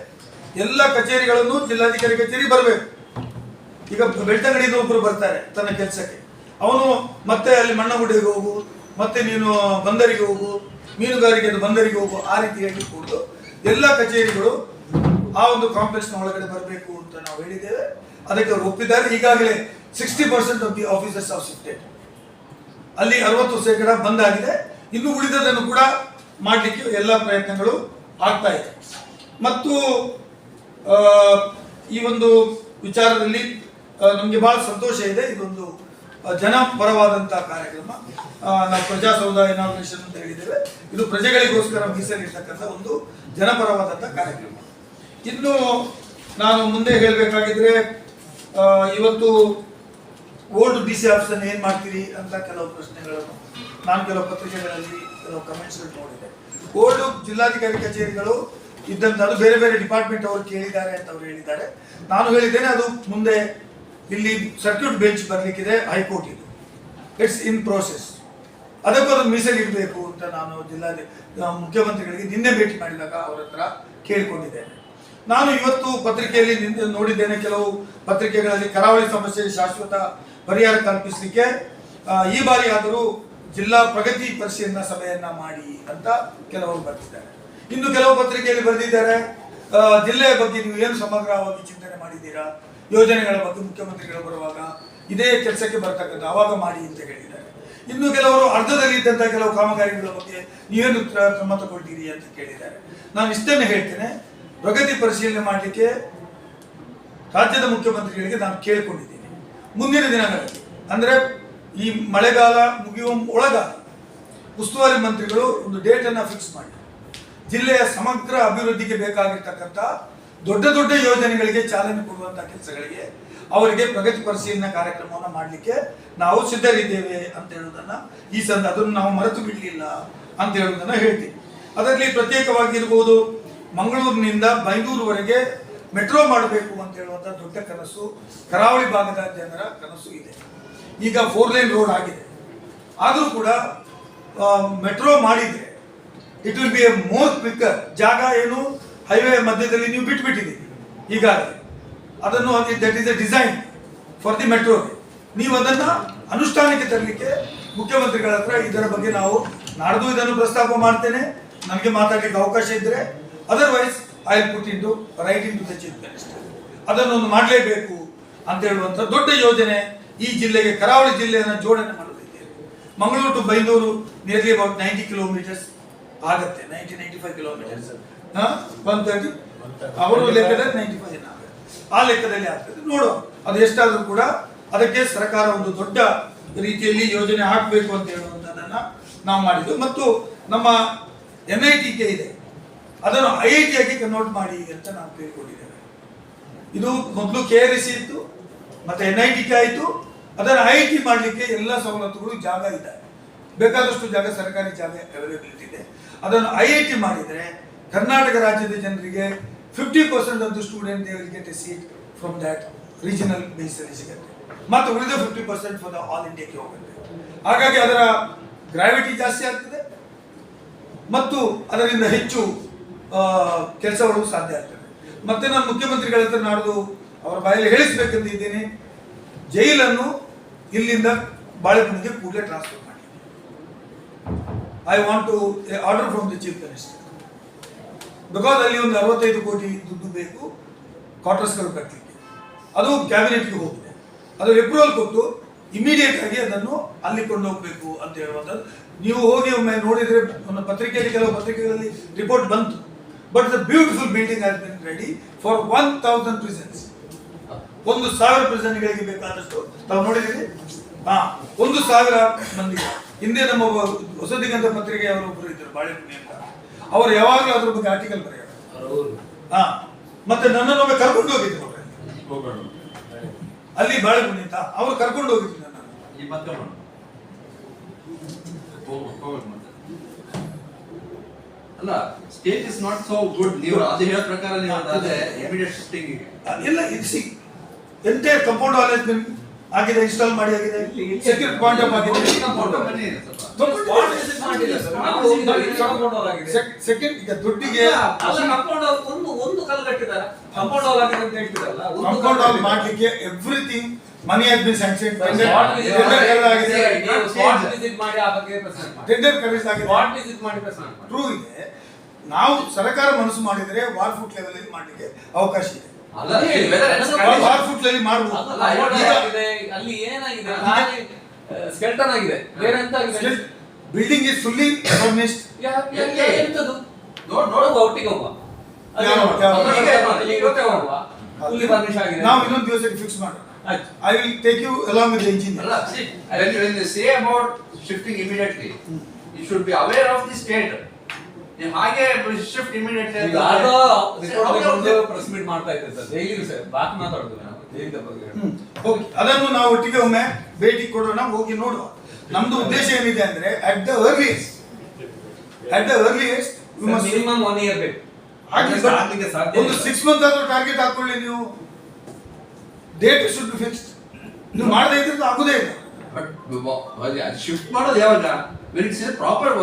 ಎಲ್ಲ ಕಚೇರಿಗಳನ್ನು ಜಿಲ್ಲಾಧಿಕಾರಿ ಕಚೇರಿ ಬರಬೇಕು. ಈಗ ಬೆಳ್ತಂಗಡಿಯಿಂದ ಒಬ್ಬರು ಬರ್ತಾರೆ ತನ್ನ ಕೆಲಸಕ್ಕೆ. ಅವನು ಮತ್ತೆ ಅಲ್ಲಿ ಮಣ್ಣಗುಡಿಗೆ ಹೋಗು, ಮತ್ತೆ ನೀನು ಬಂದರಿಗೆ ಹೋಗು, ಮೀನುಗಾರಿಕೆ ಬಂದರಿಗೆ ಹೋಗು, ಆ ರೀತಿಯಾಗಿ ಕೂಡ ಎಲ್ಲ ಕಚೇರಿಗಳು ಆ ಒಂದು ಕಾಂಪ್ಲೆಕ್ಸ್ನ ಒಳಗಡೆ ಬರಬೇಕು ಅಂತ ನಾವು ಹೇಳಿದ್ದೇವೆ. ಅದಕ್ಕೆ ಅವರು ಒಪ್ಪಿದ್ದಾರೆ. ಈಗಾಗಲೇ sixty percent of the officers of shifted ಅಲ್ಲಿ ಅರವತ್ತು ಶೇಕಡ ಬಂದಾಗಿದೆ. ಇನ್ನು ಉಳಿದದನ್ನು ಕೂಡ ಮಾಡಲಿಕ್ಕೆ ಎಲ್ಲ ಪ್ರಯತ್ನಗಳು ಆಗ್ತಾ ಇದೆ. ಮತ್ತು ಈ ಒಂದು ವಿಚಾರದಲ್ಲಿ ನಮಗೆ ಬಹಳ ಸಂತೋಷ ಇದೆ. ಇದೊಂದು ಜನಪರವಾದಂತ ಕಾರ್ಯಕ್ರಮ. ನಾವು ಪ್ರಜಾ ಪ್ರಜಾಸೌಧ ಇನಾಗ್ರೇಷನ್ ಅಂತ ಹೇಳಿದ್ದೇವೆ. ಇದು ಪ್ರಜೆಗಳಿಗೋಸ್ಕರ ಮೀಸಲಿರ್ತಕ್ಕಂಥ ಒಂದು ಜನಪರವಾದಂತ ಕಾರ್ಯಕ್ರಮ. ಇನ್ನು ನಾನು ಮುಂದೆ ಹೇಳಬೇಕಾಗಿದ್ರೆ ಇವತ್ತು ಓಲ್ಡ್ ಡಿ ಸಿ ಆಫೀಸನ್ನು ಏನು ಮಾಡ್ತೀರಿ ಅಂತ ಕೆಲವು ಪ್ರಶ್ನೆಗಳನ್ನು, ನಾನು ಕೆಲವು ಪತ್ರಿಕೆಗಳಲ್ಲಿ ಕೆಲವು ಕಮೆಂಟ್ಸ್ಗಳು ನೋಡಿದೆ. ಓಲ್ಡ್ ಜಿಲ್ಲಾಧಿಕಾರಿ ಕಚೇರಿಗಳು ಇದ್ದಂಥದ್ದು ಬೇರೆ ಬೇರೆ ಡಿಪಾರ್ಟ್ಮೆಂಟ್ ಅವರು ಕೇಳಿದ್ದಾರೆ ಅಂತ ಅವರು ಹೇಳಿದ್ದಾರೆ. ನಾನು ಹೇಳಿದ್ದೇನೆ, ಅದು ಮುಂದೆ ಇಲ್ಲಿ ಸರ್ಕ್ಯೂಟ್ ಬೆಂಚ್ ಬರಲಿಕ್ಕಿದೆ, ಹೈಕೋರ್ಟ್ ಇದು. ಇಟ್ಸ್ ಇನ್ ಪ್ರೋಸೆಸ್ ಅದಕ್ಕೂ ಅದನ್ನು ಮೀಸಲಿಡಬೇಕು ಅಂತ ನಾನು ಜಿಲ್ಲಾ ಮುಖ್ಯಮಂತ್ರಿಗಳಿಗೆ ನಿನ್ನೆ ಭೇಟಿ ಮಾಡಿದಾಗ ಅವರ ಹತ್ರ ಕೇಳಿಕೊಂಡಿದ್ದೇನೆ. ನಾನು ಇವತ್ತು ಪತ್ರಿಕೆಯಲ್ಲಿ ನೋಡಿದ್ದೇನೆ, ಕೆಲವು ಪತ್ರಿಕೆಗಳಲ್ಲಿ ಕರಾವಳಿ ಸಮಸ್ಯೆ ಶಾಶ್ವತ ಪರಿಹಾರ ಕಲ್ಪಿಸಲಿಕ್ಕೆ ಈ ಬಾರಿ ಆದರೂ ಜಿಲ್ಲಾ ಪ್ರಗತಿ ಪರಿಶೀಲನಾ ಸಭೆಯನ್ನ ಮಾಡಿ ಅಂತ ಕೆಲವರು ಬರ್ತಿದ್ದಾರೆ. ಇನ್ನು ಕೆಲವು ಪತ್ರಿಕೆಯಲ್ಲಿ ಬರೆದಿದ್ದಾರೆ. ಜಿಲ್ಲೆಯ ಬಗ್ಗೆ ನೀವು ಏನು ಸಮಗ್ರವಾಗಿ ಚಿಂತನೆ ಮಾಡಿದ್ದೀರಾ? ಯೋಜನೆಗಳ ಬಗ್ಗೆ ಮುಖ್ಯಮಂತ್ರಿಗಳು ಬರುವಾಗ ಇದೇ ಕೆಲಸಕ್ಕೆ ಬರ್ತಕ್ಕಂಥ ಆವಾಗ ಮಾಡಿ ಅಂತ ಹೇಳಿದ್ದಾರೆ. ಇನ್ನು ಕೆಲವರು ಅರ್ಧದಲ್ಲಿ ಇದ್ದಂತಹ ಕೆಲವು ಕಾಮಗಾರಿಗಳ ಬಗ್ಗೆ ನೀವೇನು ಕ್ರ- ಕ್ರಮ ತಗೊಳ್ತೀರಿ ಅಂತ ಕೇಳಿದ್ದಾರೆ. ನಾನು ಇಷ್ಟನ್ನೇ ಹೇಳ್ತೇನೆ. ಪ್ರಗತಿ ಪರಿಶೀಲನೆ ಮಾಡಲಿಕ್ಕೆ ರಾಜ್ಯದ ಮುಖ್ಯಮಂತ್ರಿಗಳಿಗೆ ನಾನು ಕೇಳಿಕೊಂಡಿದ್ದೀನಿ. ಮುಂದಿನ ದಿನಗಳಲ್ಲಿ, ಅಂದರೆ ಈ ಮಳೆಗಾಲ ಮುಗಿಯುವ ಒಳಗಾಲ ಉಸ್ತುವಾರಿ ಮಂತ್ರಿಗಳು ಒಂದು ಡೇಟನ್ನು ಫಿಕ್ಸ್ ಮಾಡಿ. ಜಿಲ್ಲೆಯ ಸಮಗ್ರ ಅಭಿವೃದ್ಧಿಗೆ ಬೇಕಾಗಿರ್ತಕ್ಕಂಥ ದೊಡ್ಡ ದೊಡ್ಡ ಯೋಜನೆಗಳಿಗೆ ಚಾಲನೆ ಕೊಡುವಂಥ ಕೆಲಸಗಳಿಗೆ ಅವರಿಗೆ ಪ್ರಗತಿ ಪರಿಶೀಲನಾ ಕಾರ್ಯಕ್ರಮವನ್ನು ಮಾಡಲಿಕ್ಕೆ ನಾವು ಸಿದ್ಧರಿದ್ದೇವೆ ಅಂತ ಹೇಳುವುದನ್ನ ಈ ಸಂದ, ಅದನ್ನು ನಾವು ಮರೆತು ಬಿಡಲಿಲ್ಲ ಅಂತ ಹೇಳುವುದನ್ನ ಹೇಳ್ತೀವಿ ಅದರಲ್ಲಿ ಪ್ರತ್ಯೇಕವಾಗಿ ಇರಬಹುದು ಮಂಗಳೂರಿನಿಂದ ಬೈಂದೂರುವರೆಗೆ ಮೆಟ್ರೋ ಮಾಡಬೇಕು ಅಂತ ಹೇಳುವಂಥ ದೊಡ್ಡ ಕನಸು ಕರಾವಳಿ ಭಾಗದ ಜನರ ಕನಸು ಇದೆ. ಈಗ ಫೋರ್ ಲೈನ್ ರೋಡ್ ಆಗಿದೆ. ಆದರೂ ಕೂಡ ಮೆಟ್ರೋ ಮಾಡಿದ್ರೆ it will be a most quicker ಜಾಗ ಏನು? ಹೈವೇ ಮಧ್ಯದಲ್ಲಿ ನೀವು ಬಿಟ್ಬಿಟ್ಟಿದ್ದೀರಿ. ಈಗಾಗಲೇ ಅದನ್ನು that is a design for the metro ನೀವು ಅದನ್ನು ಅನುಷ್ಠಾನಕ್ಕೆ ತರಲಿಕ್ಕೆ ಮುಖ್ಯಮಂತ್ರಿಗಳ ಹತ್ರ ಇದರ ಬಗ್ಗೆ ನಾವು ನಾಡ್ದು ಇದನ್ನು ಪ್ರಸ್ತಾಪ ಮಾಡ್ತೇನೆ. ನಮಗೆ ಮಾತಾಡಲಿಕ್ಕೆ ಅವಕಾಶ ಇದ್ದರೆ otherwise I put in right in to the chief minister ಅದನ್ನು ಒಂದು ಮಾಡಲೇಬೇಕು ಅಂತ ಹೇಳುವಂಥ ದೊಡ್ಡ ಯೋಜನೆ ಈ ಜಿಲ್ಲೆಗೆ, ಕರಾವಳಿ ಜಿಲ್ಲೆಯನ್ನು ಜೋಡಣೆ ಮಾಡಲಿದ್ದೇವೆ Mangaluru to Byndoor nearly about ninety kilometres ಆಗತ್ತೆ ninety ninety five kilometres one thirty ಅವರು ಲೆಕ್ಕದಲ್ಲಿ ನೈಂಟಿ ಫೈವ್ ಆ ಲೆಕ್ಕದಲ್ಲಿ ಆಗ್ತದೆ. ನೋಡುವ ಅದು ಎಷ್ಟಾದರೂ ಕೂಡ ಅದಕ್ಕೆ ಸರ್ಕಾರ ಒಂದು ದೊಡ್ಡ ರೀತಿಯಲ್ಲಿ ಯೋಜನೆ ಹಾಕಬೇಕು ಅಂತ ಹೇಳುವಂಥದ್ದನ್ನು ನಾವು ಮಾಡಿದ್ದು ಮತ್ತು ನಮ್ಮ ಎನ್ ಐ ಟಿ ಕೆ ಇದೆ. ಅದನ್ನು ಐ ಐ ಟಿ ಆಗಿ ಕನ್ವರ್ಟ್ ಮಾಡಿ ಅಂತ ನಾವು ಕೇಳ್ಕೊಂಡಿದ್ದೇವೆ. ಇದು ಮೊದಲು ಕೆ ಆರ್ ಇತ್ತು ಮತ್ತೆ ಎನ್ ಐ ಟಿ ಕೆ ಆಯಿತು. ಅದನ್ನು ಐ ಟಿ ಮಾಡಲಿಕ್ಕೆ ಎಲ್ಲ ಸವಲತ್ತುಗಳು ಜಾಗ ಇದೆ. ಬೇಕಾದಷ್ಟು ಜಾಗ ಸರ್ಕಾರಿ ಜಾಗ ಅವೈಲೇಬಿಲಿಟಿ ಇದೆ. ಅದನ್ನು ಐ ಐ ಟಿ ಮಾಡಿದರೆ ಕರ್ನಾಟಕ ರಾಜ್ಯದ ಜನರಿಗೆ fifty percent of the student will get a seat from that regional ಬೇಸಲ್ಲಿ ಸಿಗುತ್ತೆ. ಮತ್ತು ಉಳಿದ fifty percent for the all ಇಂಡಿಯಾಕ್ಕೆ ಹೋಗುತ್ತೆ. ಹಾಗಾಗಿ ಅದರ ಗ್ರಾವಿಟಿ ಜಾಸ್ತಿ ಆಗ್ತದೆ. ಮತ್ತು ಅದರಿಂದ ಹೆಚ್ಚು ಕೆಲಸಗಳು ಸಾಧ್ಯ ಆಗ್ತದೆ. ಮತ್ತೆ ನಾನು ಮುಖ್ಯಮಂತ್ರಿಗಳ ಹತ್ರ ನಾಡ್ದು ಅವರ ಬಾಯಲ್ಲಿ ಹೇಳಿಸ್ಬೇಕಂತ ಇದ್ದೀನಿ ಜೈಲನ್ನು ಇಲ್ಲಿಂದ ಬಾಳೆಪುಣಿಗೆ ಕೂಡಲೇ transfer I want to order from the chief minister because ಅಲ್ಲಿ ಒಂದು ಅರವತ್ತೈದು ಕೋಟಿ ದುಡ್ಡು ಬೇಕು ಕ್ವಾರ್ಟರ್ಸ್ಗಳು ಕಟ್ಟಲಿಕ್ಕೆ ಅದು ಕ್ಯಾಬಿನೆಟ್ಗೆ ಹೋಗಿದೆ. ಅದು ಅಪ್ರೂವಲ್ ಕೊಟ್ಟು ಇಮಿಡಿಯೇಟ್ ಆಗಿ ಅದನ್ನು ಅಲ್ಲಿ ಕೊಂಡು ಹೋಗಬೇಕು ಅಂತ ಹೇಳುವಂಥದ್ದು. ನೀವು ಹೋಗಿ ಒಮ್ಮೆ ನೋಡಿದರೆ ಪತ್ರಿಕೆಯಲ್ಲಿ, ಕೆಲವು ಪತ್ರಿಕೆಗಳಲ್ಲಿ ರಿಪೋರ್ಟ್ ಬಂತು. But the beautiful building has been ready for one thousand prisons ಒಂದು ಸಾವಿರ ಪ್ರಿಸನ್ಗಳಿಗೆ ಬೇಕಾದಷ್ಟು. ತಾವು ನೋಡಿದ್ದೀರಿ? ಹಾಂ, ಒಂದು ಸಾವಿರ ಮಂದಿ ಹಿಂದೆ ನಮ್ಮ ಹೊಸ ಹೊಸದಿಗಂತ ಪತ್ರಿಕೆ ಅವರು ಒಬ್ಬರು ಇದ್ದರು ಬಾಳೆಪುಣಿ ಅಂತ. ಅವರು ಯಾವಾಗಲೂ ಅದ್ರ ಬಗ್ಗೆ ಆರ್ಟಿಕಲ್ ಬರೆಯೋರು. ಹಾ. ಮತ್ತೆ ನನ್ನನ್ನೊಮ್ಮೆ ಕರ್ಕೊಂಡು ಹೋಗಿದ್ರು. ಅಲ್ಲಿ ಬಾಳೆಪುಣಿ ಅಂತ. ಅವ್ರು ಕರ್ಕೊಂಡು ಹೋಗಿದ್ರು ನನ್ನ ಅಲ್ಲ state is not so good ನೀವು ಅದು ಹೇಳೋ ಪ್ರಕಾರ ನೀವು ಅದೇ ಇಮಿಡಿಯೇಟ್ ಶಿಫ್ಟಿಂಗ್ ಇದು ಸಿ ಎಂಟೈರ್ ಕಂಪೌಂಡ್ ಹಾಲ್ ಆಗಿದೆ ಇನ್ಸ್ಟಾಲ್ ಮಾಡಿ ಆಗಿದೆ. ಸೆಕ್ಯೂರ್ ಪಾಯಿಂಟ್ ಆಫ್ ಆಗಿದೆ. ಸೆಕೆಂಡ್ ಈಗ ದುಡ್ಡಿಗೆ ಕಂಪೌಂಡ್ ವಾಲ್ ಒಂದು ಒಂದು ಕಲ್ ಕಟ್ಟಿದ್ದಾರೆ. ಕಂಪೌಂಡ್ ವಾಲ್ ಆಗಿದೆ ಅಂತ ಹೇಳ್ತಿರಲ್ಲ ಕಂಪೌಂಡ್ ಹಾಲ್ ಮಾಡ್ಲಿಕ್ಕೆ everything money has been sanction tender ಆಗಿದೆ. ನೀವು ಸ್ಪಾಟ್ ವಿಸಿಟ್ ಮಾಡಿ ಆ ಬಗ್ಗೆ ಪ್ರಶ್ನೆ ಮಾಡಿ. ಟೆಂಡರ್ ಕರೆಸ್ ಆಗಿದೆ. ಸ್ಪಾಟ್ ವಿಸಿಟ್ ಮಾಡಿ ಪ್ರಶ್ನೆ ಮಾಡಿ. ಟ್ರೂ ಇದೆ. ನಾವು ಸರ್ಕಾರ ಮನಸ್ಸು ಮಾಡಿದರೆ ವಾರ್ ಫುಟ್ ಲೆವೆಲ್ ಅಲ್ಲಿ ಮಾಡ್ಲಿಕ್ಕೆ ಅವಕಾಶ ಇದೆ. ಅಲ್ಲ ಅಲ್ಲ, ಆಗಿದೆ, ಅಲ್ಲಿ ಏನಾಗಿದೆ ಸ್ಕೆಲ್ಟನ್ ಆಗಿದೆ. ಬೇರೆ ಎಂತ ಆಗಿದೆ? Building is fully furnished? ಎಂತದು? ನೋಡ್ ಒಟ್ಟಿಗೆ ಹೋಗುವ ಫುಲ್ಲಿ ಫರ್ನಿಶ್ ಆಗಿದೆ. ನಾವು ಇನ್ನೊಂದು ದಿವಸಕ್ಕೆ ಫಿಕ್ಸ್ ಮಾಡೋಣ. ಆಯ್ತು. ಐ ಯು ಇಂಜಿನಿಯರ್ ಅಲ್ಲ, see, when you- when you say about shifting immediately, you should be aware of the state. ಹಾಗೆ ಶಿಫ್ಟ್ ಇಮಿಡಿಯೇಟ್ ಪ್ರೆಸ್ ಮೀಟ್ ಮಾಡ್ತಾ ಇದ್ದೆ ಸರ್. Daily sir? ಬಾಕಿ ಮಾತಾಡೋದು ಹೋಗಿ ಅದನ್ನು ನಾವು ಒಟ್ಟಿಗೆ ಒಮ್ಮೆ ಭೇಟಿ ಕೊಡೋಣ ಹೋಗಿ ನೋಡುವ. ನಮ್ದು ಉದ್ದೇಶ ಏನಿದೆ ಅಂದ್ರೆ at the earliest at the earliest minimum one year ಬೇಕು. ಒಂದು. ಸಿಕ್ಸ್ ಮಂತ್ ಆದ್ರೂ ಟಾರ್ಗೆಟ್ ಹಾಕೊಳ್ಳಿ ನೀವು. ಡೇಟ್ ಶುಡ್ ಬಿ ಫಿಕ್ಸ್ಡ್ ನೀವು ಮಾಡದೇ ಇದ್ರೆ ಆಗುದೇ ಇಲ್ಲ. ಬಟ್ ಶಿಫ್ಟ್ ಮಾಡೋದು ಯಾವಾಗ? When it's proper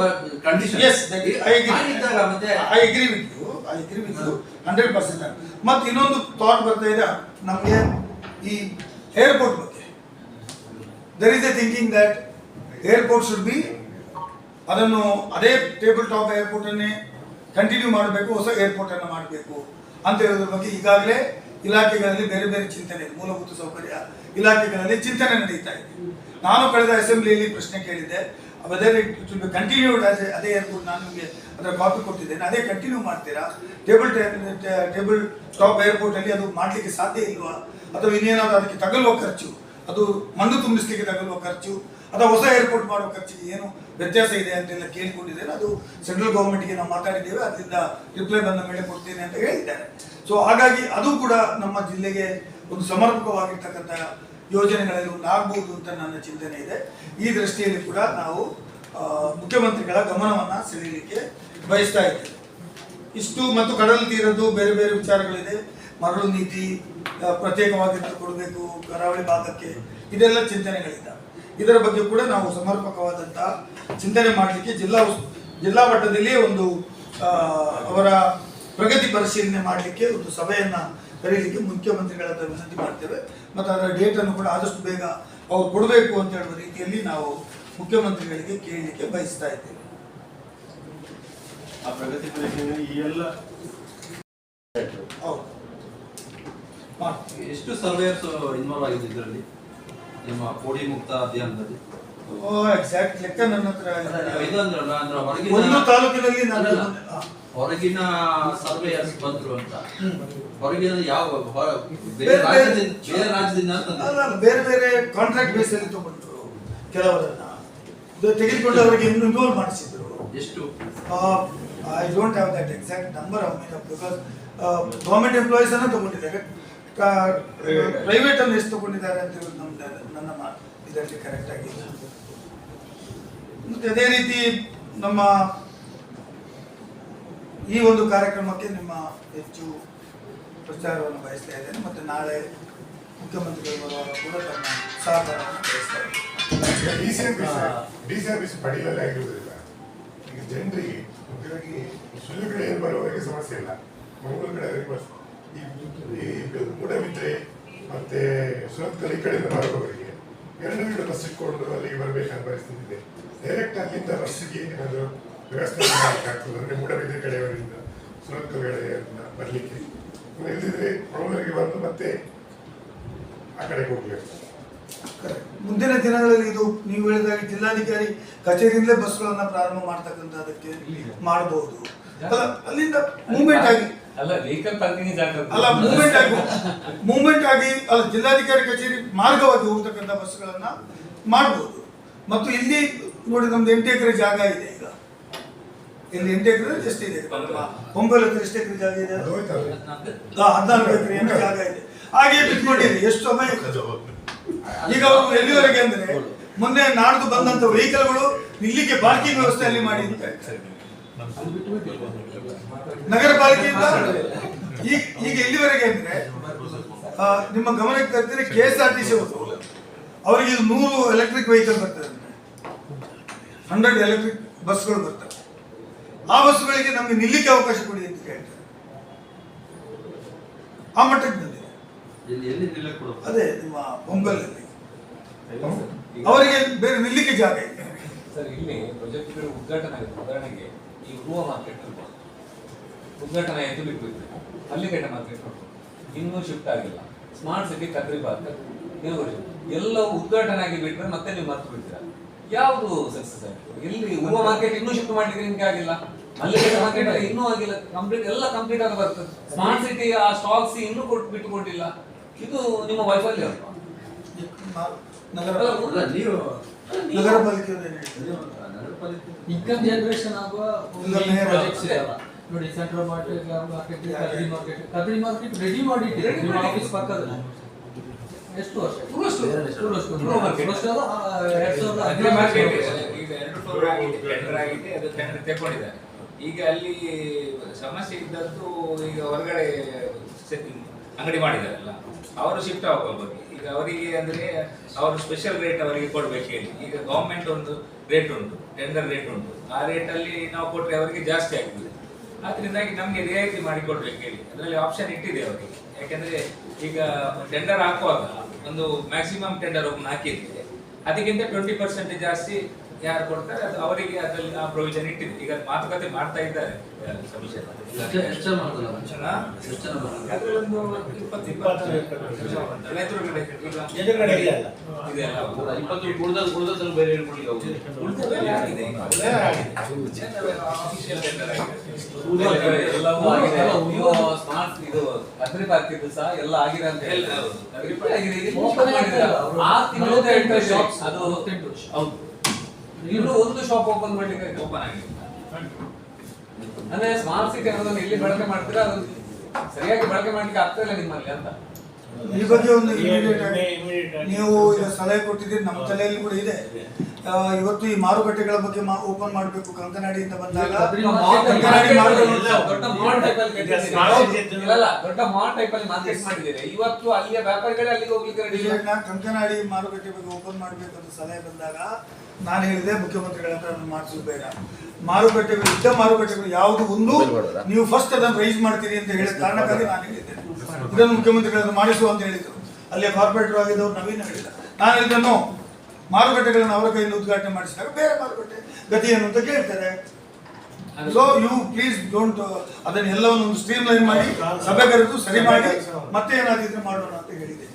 condition Yes, that I agree. ಇದ್ದಾಗ ಮತ್ತೆ I agree with you I agree with you hundred percent ಮತ್ತೆ ಇನ್ನೊಂದು ಥಾಟ್ ಬರ್ತಾ ಇದೆ. ನಮಗೆ ಈ ಏರ್ಪೋರ್ಟ್ ಬಗ್ಗೆ. There is a thinking that airport should be ಅದನ್ನು ಅದೇ ಟೇಬಲ್ ಟಾಪ್ ಏರ್ಪೋರ್ಟ್ ಅನ್ನೇ ಕಂಟಿನ್ಯೂ ಮಾಡಬೇಕು ಹೊಸ ಏರ್ಪೋರ್ಟ್ ಅನ್ನು ಮಾಡಬೇಕು ಅಂತ ಹೇಳೋದ್ರ ಬಗ್ಗೆ ಈಗಾಗಲೇ ಇಲಾಖೆಗಳಲ್ಲಿ ಬೇರೆ ಬೇರೆ ಚಿಂತನೆ ಮೂಲಭೂತ ಸೌಕರ್ಯ ಇಲಾಖೆಗಳಲ್ಲಿ ಚಿಂತನೆ ನಡೀತಾ ಇದೆ. ನಾನು ಕಳೆದ ಅಸೆಂಬ್ಲಿಯಲ್ಲಿ ಪ್ರಶ್ನೆ ಕೇಳಿದ್ದೆ. ಅದೇ ಇಟ್ ಕಂಟಿನ್ಯೂಡ್ ಆಸ್ ಅದೇ ಏರ್ಪೋರ್ಟ್ ನಾನು ನಿಮಗೆ ಅದರ ಕಾಪಿ ಕೊಟ್ಟಿದ್ದೇನೆ. ಅದೇ ಕಂಟಿನ್ಯೂ ಮಾಡ್ತೀರಾ? ಟೇಬಲ್ ಟೇಬಲ್ ಟಾಪ್ ಏರ್ಪೋರ್ಟ್ ಅಲ್ಲಿ ಅದು ಮಾಡಲಿಕ್ಕೆ ಸಾಧ್ಯ ಇಲ್ವಾ? ಅಥವಾ ಇನ್ನೇನಾದ್ರು ಅದಕ್ಕೆ ತಗಲುವ ಖರ್ಚು? ಅದು ಮಣ್ಣು ತುಂಬಿಸ್ಲಿಕ್ಕೆ ತಗಲುವ ಖರ್ಚು? ಅಥವಾ ಹೊಸ ಏರ್ಪೋರ್ಟ್ ಮಾಡುವ ಖರ್ಚಿಗೆ ಏನು ವ್ಯತ್ಯಾಸ ಇದೆ ಅಂತೆಲ್ಲ ಕೇಳಿಕೊಂಡಿದ್ದೇನೆ. ಅದು ಸೆಂಟ್ರಲ್ ಗೌರ್ಮೆಂಟ್ಗೆ ನಾವು ಮಾತಾಡಿದ್ದೇವೆ. ಅದರಿಂದ ರಿಪ್ಲೈ ಬಂದ ಮೇಲೆ ಕೊಡ್ತೇನೆ ಅಂತ ಹೇಳಿದ್ದಾರೆ. ಸೊ ಹಾಗಾಗಿ ಅದು ಕೂಡ ನಮ್ಮ ಜಿಲ್ಲೆಗೆ ಒಂದು ಸಮರ್ಪಕವಾಗಿರ್ತಕ್ಕಂಥ ಯೋಜನೆಗಳಲ್ಲಿ ಒಂದಾಗಬಹುದು ಅಂತ ನನ್ನ ಚಿಂತನೆ ಇದೆ. ಈ ದೃಷ್ಟಿಯಲ್ಲಿ ಕೂಡ ನಾವು ಮುಖ್ಯಮಂತ್ರಿಗಳ ಗಮನವನ್ನು ಸೆಳೆಯಲಿಕ್ಕೆ ಬಯಸ್ತಾ ಇದ್ದೇವೆ. ಇಷ್ಟು ಮತ್ತು ಕಡಲ ತೀರದ್ದು ಬೇರೆ ಬೇರೆ ವಿಚಾರಗಳಿದೆ. ಮರಳು ನೀತಿ ಪ್ರತ್ಯೇಕವಾಗಿ ಕೊಡಬೇಕು ಕರಾವಳಿ ಭಾಗಕ್ಕೆ, ಇದೆಲ್ಲ ಚಿಂತನೆಗಳಿದ್ದಾವೆ ಇದರ ಬಗ್ಗೆ ಕೂಡ ನಾವು ಸಮರ್ಪಕವಾದಂತಹ ಚಿಂತನೆ ಮಾಡಲಿಕ್ಕೆ ಜಿಲ್ಲಾ ಜಿಲ್ಲಾ ಮಟ್ಟದಲ್ಲಿ ಒಂದು ಅವರ ಪ್ರಗತಿ ಪರಿಶೀಲನೆ ಮಾಡಲಿಕ್ಕೆ ಒಂದು ಸಭೆಯನ್ನ ಕರೀಲಿಕ್ಕೆ ಮುಖ್ಯಮಂತ್ರಿಗಳ ಹತ್ರ ವಿನಂತಿ ಮಾಡ್ತೇವೆ. ಮತ್ತು ಅದರ ಡೇಟನ್ನು ಕೂಡ ಆದಷ್ಟು ಬೇಗ ಅವ್ರು ಕೊಡಬೇಕು ಅಂತ ಹೇಳುವ ರೀತಿಯಲ್ಲಿ ನಾವು ಮುಖ್ಯಮಂತ್ರಿಗಳಿಗೆ ಕೇಳಲಿಕ್ಕೆ ಬಯಸ್ತಾ ಇದ್ದೇವೆ. ಆ ಪ್ರಗತಿ ಪರಿಶೀಲನೆ ಈ ಎಲ್ಲ ಹೌದು. ಎಷ್ಟು ಸರ್ವೇಯರ್ಸ್ ಇನ್ವಾಲ್ವ್ ಆಗಿದೆ ಇದರಲ್ಲಿ? ನಿಮ್ಮ ಕೋಡಿ ಮುಕ್ತ ಅಭಿಯಾನದಲ್ಲಿ ಓ ಎಕ್ಸಾಕ್ಟ್ ಲೆಕ್ಕ ನನ್ನ ಹತ್ರ ಒಂದು ತಾಲೂಕಿನಲ್ಲಿ ನಾನು. ಹೊರಗಿನ ಸರ್ವೇಯರ್ಸ್ ಬಂದ್ರು ಅಂತ. ಹೊರಗಿನ ಯಾವ ಬೇರೆ ರಾಜ್ಯದಿಂದ ಬೇರೆ ಬೇರೆ ಬೇರೆ ಕಾಂಟ್ರಾಕ್ಟ್ ಬೇಸ್ ಅಲ್ಲಿ ತಗೊಂಡ್ರು ಕೆಲವರನ್ನ. ತೆಗೆದುಕೊಂಡು ಅವರಿಗೆ ಇನ್ವಾಲ್ವ್ ಮಾಡಿಸಿದ್ರು. ಎಷ್ಟು? I don't have that exact number of because government employees ಅನ್ನ ತಗೊಂಡಿದ್ದಾರೆ. ಪ್ರೈವೇಟ್ ಅಲ್ಲಿ ಎಷ್ಟು ತಗೊಂಡಿದ್ದಾರೆ ಅಂತ ನಮ್ದು ನನ್ನ ಇದರಲ್ಲಿ ಕರೆಕ್ಟ್ ಆಗಿಲ್ಲ ಮತ್ತೆ ಅದೇ ರೀತಿ ನಮ್ಮ ಈ ಒಂದು ಕಾರ್ಯಕ್ರಮಕ್ಕೆ ನಿಮ್ಮ ಹೆಚ್ಚು ಪ್ರಚಾರವನ್ನು ಬಯಸ್ತಾ ಇದ್ದೇನೆ. ಮತ್ತು ನಾಳೆ ಮುಖ್ಯಮಂತ್ರಿಗಳು ಬರುವಾಗ ಕೂಡ ತಮ್ಮ ಸಹಕಾರವನ್ನು ಬಯಸ್ತಾ ಇದ್ದೇನೆ. ಡಿಸಿಎಂಬಿಸಿ ಡಿಸಿಎಂಬಿಸಿ ಪಡೆಯಲೇ ಆಗಿರುವುದಿಲ್ಲ ಈಗ ಜನರಿಗೆ, ಮುಖ್ಯವಾಗಿ ಸುಳ್ಳು ಕಡೆ ಏನು ಬರುವವರೆಗೆ ಸಮಸ್ಯೆ ಇಲ್ಲ. ಮಂಗಳೂರು ಕಡೆ ಅವರಿಗೆ ಈ ಮೂಡಬಿದ್ರೆ ಮತ್ತೆ ಸುರತ್ಕಲ್ ಈ ಕಡೆಯಿಂದ ಬರುವವರಿಗೆ ಎರಡು ಗಂಟೆ ಬಸ್ ಇಟ್ಕೊಂಡು ಅಲ್ಲಿಗೆ ಬರಬೇಕಾದ ಪರಿಸ್ಥಿತಿ ಇದೆ. ಡೈರೆಕ್ಟ್ ಅಲ್ಲಿಂದ ಬಸ್ಸಿಗೆ ಏನಾದರೂ ವ್ಯವಸ್ಥೆ ಮಾಡಬೇಕಾಗ್ತದೆ ಅಂದರೆ ಮೂಡಬಿದ್ರೆ ಕಡೆಯವರಿಂದ ಸುರತ್ಕಲ್ ಕಡೆಯಿಂದ ಬರಲಿಕ್ಕೆ. ಇಲ್ಲದಿದ್ರೆ ಪ್ರೌಢರಿಗೆ ಬಂದು ಮತ್ತೆ ಆ ಕಡೆಗೆ ಹೋಗ್ಬೇಕು. ಮುಂದಿನ ದಿನಗಳಲ್ಲಿ ಇದು ನೀವು ಹೇಳಿದಾಗ ಜಿಲ್ಲಾಧಿಕಾರಿ ಕಚೇರಿಯಿಂದಲೇ ಬಸ್ಗಳನ್ನ ಪ್ರಾರಂಭ ಮಾಡ್ತಕ್ಕಂಥದಕ್ಕೆ ಮಾಡಬಹುದು ಅಲ್ಲ ಅಲ್ಲಿಂದ ಮೂವ್ಮೆಂಟ್ ಆಗಿ ಅಲ್ಲ ವೆಹಿಕಲ್ ಪಾರ್ಕಿಂಗ್ ಜಾಗ ಅಲ್ಲ ಮೂವ್ಮೆಂಟ್ ಆಗಿ ಮೂವ್ಮೆಂಟ್ ಆಗಿ ಅಲ್ಲ ಜಿಲ್ಲಾಧಿಕಾರಿ ಕಚೇರಿ ಮಾರ್ಗವಾಗಿ ಹೋಗ್ತಕ್ಕಂಥ ಬಸ್ಗಳನ್ನ ಮಾಡಬಹುದು ಮತ್ತು ಇಲ್ಲಿ ನೋಡಿ ನಮ್ದು ಎಂಟು ಎಕರೆ ಜಾಗ ಇದೆ ಈಗ. ಇಲ್ಲಿ ಎಂಟು ಎಕರೆ ಎಷ್ಟು ಇದೆ? ಒಂಬೈಲ್ ಹತ್ರ ಎಷ್ಟು ಎಕರೆ ಜಾಗ ಇದೆ? ಹದಿನಾಲ್ಕು ಎಕರೆ ಏನು ಜಾಗ ಇದೆ. ಹಾಗೆ ಬಿಟ್ಕೊಂಡಿದೆ ಎಷ್ಟು ಸಮಯ ಈಗ ಅವರು ಎಲ್ಲಿವರೆಗೆ ಅಂದ್ರೆ ಮೊನ್ನೆ ನಾಡ್ದು ಬಂದಂತ ವೆಹಿಕಲ್ಗಳು ಇಲ್ಲಿಗೆ ಪಾರ್ಕಿಂಗ್ ವ್ಯವಸ್ಥೆ ಅಲ್ಲಿ ಮಾಡಿ. ನಗರ ಪಾಲಿಕೆಯಿಂದ ಈಗ ಈಗ ಎಲ್ಲಿವರೆಗೆ ಅಂದ್ರೆ ಆ, ನಿಮ್ಮ ಗಮನಕ್ಕೆ ತರ್ತೀರಿ K S R T C ಅವರಿಗೆ ಇದು ನೂರು ಎಲೆಕ್ಟ್ರಿಕ್ ವೆಹಿಕಲ್ ಬರ್ತದೆ ಹಂಡ್ರೆಡ್ ಎಲೆಕ್ಟ್ರಿಕ್ ಬಸ್ಗಳು ಬರ್ತವೆ. ಆ ಬಸ್ಗಳಿಗೆ ನಮಗೆ ನಿಲ್ಲಿಕ್ಕೆ ಅವಕಾಶ ಕೊಡಿ ಅಂತ ಕೇಳ್ತಾರೆ. ಆ ಮಟ್ಟಕ್ಕೆ ಬಂದಿದೆ ಅದೇ ನಿಮ್ಮ ಪೊಂಗಲಲ್ಲಿ ಅವರಿಗೆ ಬೇರೆ ನಿಲ್ಲಿಕ್ಕೆ ಜಾಗ ಇದೆ ಸರ್ ಇಲ್ಲಿ ಪ್ರಾಜೆಕ್ಟ್ ಉದ್ಘಾಟನೆ ಆಗಿದೆ. ಉದಾಹರಣೆಗೆ ಈ ಹೂವ ಮಾರ್ಕೆಟ್ ಉದ್ಘಾಟನೆ ಎದ್ದು ಬಿಟ್ಬಿಟ್ರೆ ಹಳ್ಳಿಗಡ್ಡೆ ಮಾರ್ಕೆಟ್ ಇನ್ನೂ ಶಿಫ್ಟ್ ಆಗಿಲ್ಲ. ಸ್ಮಾರ್ಟ್ ಸಿಟಿ ಕದ್ರಿ ಪಾರ್ಕ್ ನೀವು ಎಲ್ಲ ಉದ್ಘಾಟನೆ ಆಗಿ ಬಿಟ್ಟರೆ ಮತ್ತೆ ನೀವು ಮರ್ತು ಬಿಡ್ತೀರಾ? ಯಾವುದು ಸಕ್ಸಸ್ ಆಯ್ತು? ಎಲ್ಲಿ ಹೂವ ಮಾರ್ಕೆಟ್ ಇನ್ನೂ ಶಿಫ್ಟ್ ಮಾಡಿದ್ರೆ ನಿಮ್ಗೆ ಆಗಿಲ್ಲ? ಮಲ್ಲಿಗೆ ಮಾರ್ಕೆಟ್ ಇನ್ನೂ ಆಗಿಲ್ಲ. ಕಂಪ್ಲೀಟ್ ಎಲ್ಲ ಕಂಪ್ಲೀಟ್ ಆಗಿ ಬರ್ತದೆ ಸ್ಮಾರ್ಟ್ ಸಿಟಿ ಆ ಸ್ಟಾಕ್ಸ್ ಇನ್ನೂ ಕೊಟ್ಟು ಬಿಟ್ಟುಕೊಟ್ಟಿಲ್ಲ ಇದು ನಿಮ್ಮ ವೈಫಲ್ಯ. ಅಲ್ವಾ? ನಗರ ಅಲ್ಲ, ನೀವು ನಗರ ಇನ್ಕಮ್ ಜನರೇಷನ್ ಆಗುವ. ಪ್ರಾಜೆಕ್ಟ್ಸ್ ನೋಡಿ central market market Kadri market Kadri market ready ಮಾಡಿ ನಿಮ್ಮ ಆಫೀಸ್ ಪಕ್ಕದಲ್ಲಿ. ಎಷ್ಟು ವರ್ಷ? ಅದು. ಈಗ ಎರಡು ಫ್ಲೋರ್ ಆಗಿದೆ. ಟೆಂಡರ್ ಆಗಿದೆ. ಅದು ಟೆಂಡರ್ ತಗೊಂಡಿದ್ದಾರೆ ಈಗ ಅಲ್ಲಿ ಸಮಸ್ಯೆ ಇದ್ದದ್ದು ಈಗ ಹೊರಗಡೆ ಅಂಗಡಿ ಮಾಡಿದಾರಲ್ಲ ಅವರು ಶಿಫ್ಟ್ ಆಗ್ಬೋದು ಈಗ ಅವರಿಗೆ ಅಂದ್ರೆ ಅವರು ಸ್ಪೆಷಲ್ ರೇಟ್ ಅವರಿಗೆ ಕೊಡ್ಬೇಕು ಹೇಳಿ. ಈಗ ಗೌರ್ಮೆಂಟ್ ಒಂದು ರೇಟ್ ಉಂಟು ಟೆಂಡರ್ ರೇಟ್ ಉಂಟು. ಆ ರೇಟ್ ಅಲ್ಲಿ ನಾವು ಕೊಟ್ರೆ ಅವರಿಗೆ ಜಾಸ್ತಿ ಆಗ್ತದೆ. ಅದರಿಂದಾಗಿ ನಮಗೆ ರಿಯಾಯಿತಿ ಮಾಡಿ ಕೊಡ್ಬೇಕು ಹೇಳಿ. ಅದರಲ್ಲಿ ಆಪ್ಷನ್ ಇಟ್ಟಿದೆ ಅವರಿಗೆ. ಯಾಕಂದ್ರೆ ಈಗ ಟೆಂಡರ್ ಹಾಕುವಾಗ ಒಂದು ಮ್ಯಾಕ್ಸಿಮಮ್ ಟೆಂಡರ್ ಒಬ್ಬನ ಹಾಕಿದ್ರೆ ಅದಕ್ಕಿಂತ ಟ್ವೆಂಟಿ ಪರ್ಸೆಂಟ್ ಜಾಸ್ತಿ ಯಾರು ಕೊಡ್ತಾರೆ? ಅದು ಅವರಿಗೆ ಅದರಲ್ಲಿ ಆ ಪ್ರೊವಿಷನ್ ಇಟ್ಟಿದೆ. ಈಗ ಮಾತುಕತೆ ಮಾಡ್ತಾ ಇದ್ದಾರೆ. ಸೊಲ್ಯೂಷನ್ ಅದರಲ್ಲೊಂದು ಇಪ್ಪತ್ತು ಇಪ್ಪತ್ತು ಎಲ್ಲ ಎದುರುಗಡೆ ಈಗ ಎದುರುಗಡೆ ಇಲ್ಲ. ಅಲ್ಲ. ಇದೆ ಅಲ್ಲ ಉಳಿದದ್ದೆಲ್ಲ ಆಗಿದೆ. Official tender ಆಗಿದೆ. ಎಲ್ಲವೂ ಆಗಿದೆ. ನೀವು ಸ್ಮಾರ್ಟ್ ಇದು ಅಗ್ರಿ ಪಾರ್ಕ್ ಇದ್ದು ಸಹ ಎಲ್ಲ ಆಗಿದೆ ಅಂತ ಪಾರ್ಕ್ ಆಗಿದೆ. ತಿಂಗಳು. ಅದು ಹೌದು. ಇನ್ನು ಒಂದು ಶಾಪ್ ಓಪನ್ ಮಾಡ್ಲಿಕ್ಕೆ ಓಪನ್ ಆಗಿದೆ. ಅಂದ್ರೆ ಸ್ಮಾರ್ಟ್ ಸಿಟಿ ಅನ್ನೋದನ್ನ ಎಲ್ಲಿ ಬಳಕೆ ಮಾಡ್ತೀರಾ? ಅದು ಸರಿಯಾಗಿ ಬಳಕೆ ಮಾಡ್ಲಿಕ್ಕೆ ಆಗ್ತಾ ಇಲ್ಲ ನಿಮ್ಮಲ್ಲಿ ಅಂತ. ಈ ಬಗ್ಗೆ ಒಂದು ಇಮಿಡಿಯೇಟ್ ನೀವು ಈಗ ಸಲಹೆ ಕೊಟ್ಟಿದ್ದೀರಿ ನಮ್ಮ ತಲೆಯಲ್ಲಿ ಕೂಡ ಇದೆ. ಇವತ್ತು ಈ ಮಾರುಕಟ್ಟೆಗಳ ಬಗ್ಗೆ ಓಪನ್ ಮಾಡಬೇಕು. ಕಂಕನಾಡಿಯಿಂದ ಬಂದಾಗ ಕಂಕನಾಡಿ ಮಾರುಕಟ್ಟೆ ಬಗ್ಗೆ ಓಪನ್ ಮಾಡಬೇಕು ಅಂತ ಸಲಹೆ ಬಂದಾಗ ನಾನು ಹೇಳಿದೆ ಮುಖ್ಯಮಂತ್ರಿಗಳ ಹತ್ರ ಅದನ್ನು ಮಾಡಿಸೋದು ಬೇಡ. ಮಾರುಕಟ್ಟೆಗಳು ಇದ್ದ ಮಾರುಕಟ್ಟೆಗಳು ಯಾವುದು ಒಂದು ನೀವು ಫಸ್ಟ್ ಅದನ್ನು ರೈಸ್ ಮಾಡ್ತೀರಿ ಅಂತ ಹೇಳಿದ ಕಾರಣಕ್ಕಾಗಿ ನಾನು ಹೇಳಿದ್ದೇನೆ ಇದನ್ನು ಮುಖ್ಯಮಂತ್ರಿಗಳನ್ನು ಮಾಡಿಸುವ ಅಂತ ಹೇಳಿದ್ರು. ಅಲ್ಲಿ ಕಾರ್ಪೊರೇಟರ್ ಆಗಿದ್ದವರು ನವೀನ ಹೇಳಿಲ್ಲ ನಾನು ಇದನ್ನು ಮಾರುಕಟ್ಟೆಗಳನ್ನು ಅವರ ಕೈಯಲ್ಲಿ ಉದ್ಘಾಟನೆ ಮಾಡಿಸಿದಾಗ ಬೇರೆ ಮಾರುಕಟ್ಟೆ ಗತಿ ಏನು ಅಂತ ಕೇಳ್ತಾರೆ ಸೊ ಯು ಪ್ಲೀಸ್ ಡೋಂಟ್ ಅದನ್ನ ಎಲ್ಲವನ್ನು ಒಂದು ಸ್ಟ್ರೀಮ್ ಲೈನ್ ಮಾಡಿ ಸಭೆ ಕರೆದು ಸರಿ ಮಾಡಿ ಮತ್ತೆ ಏನಾದಿದ್ರೆ ಮಾಡೋಣ ಅಂತ ಹೇಳಿದೆ?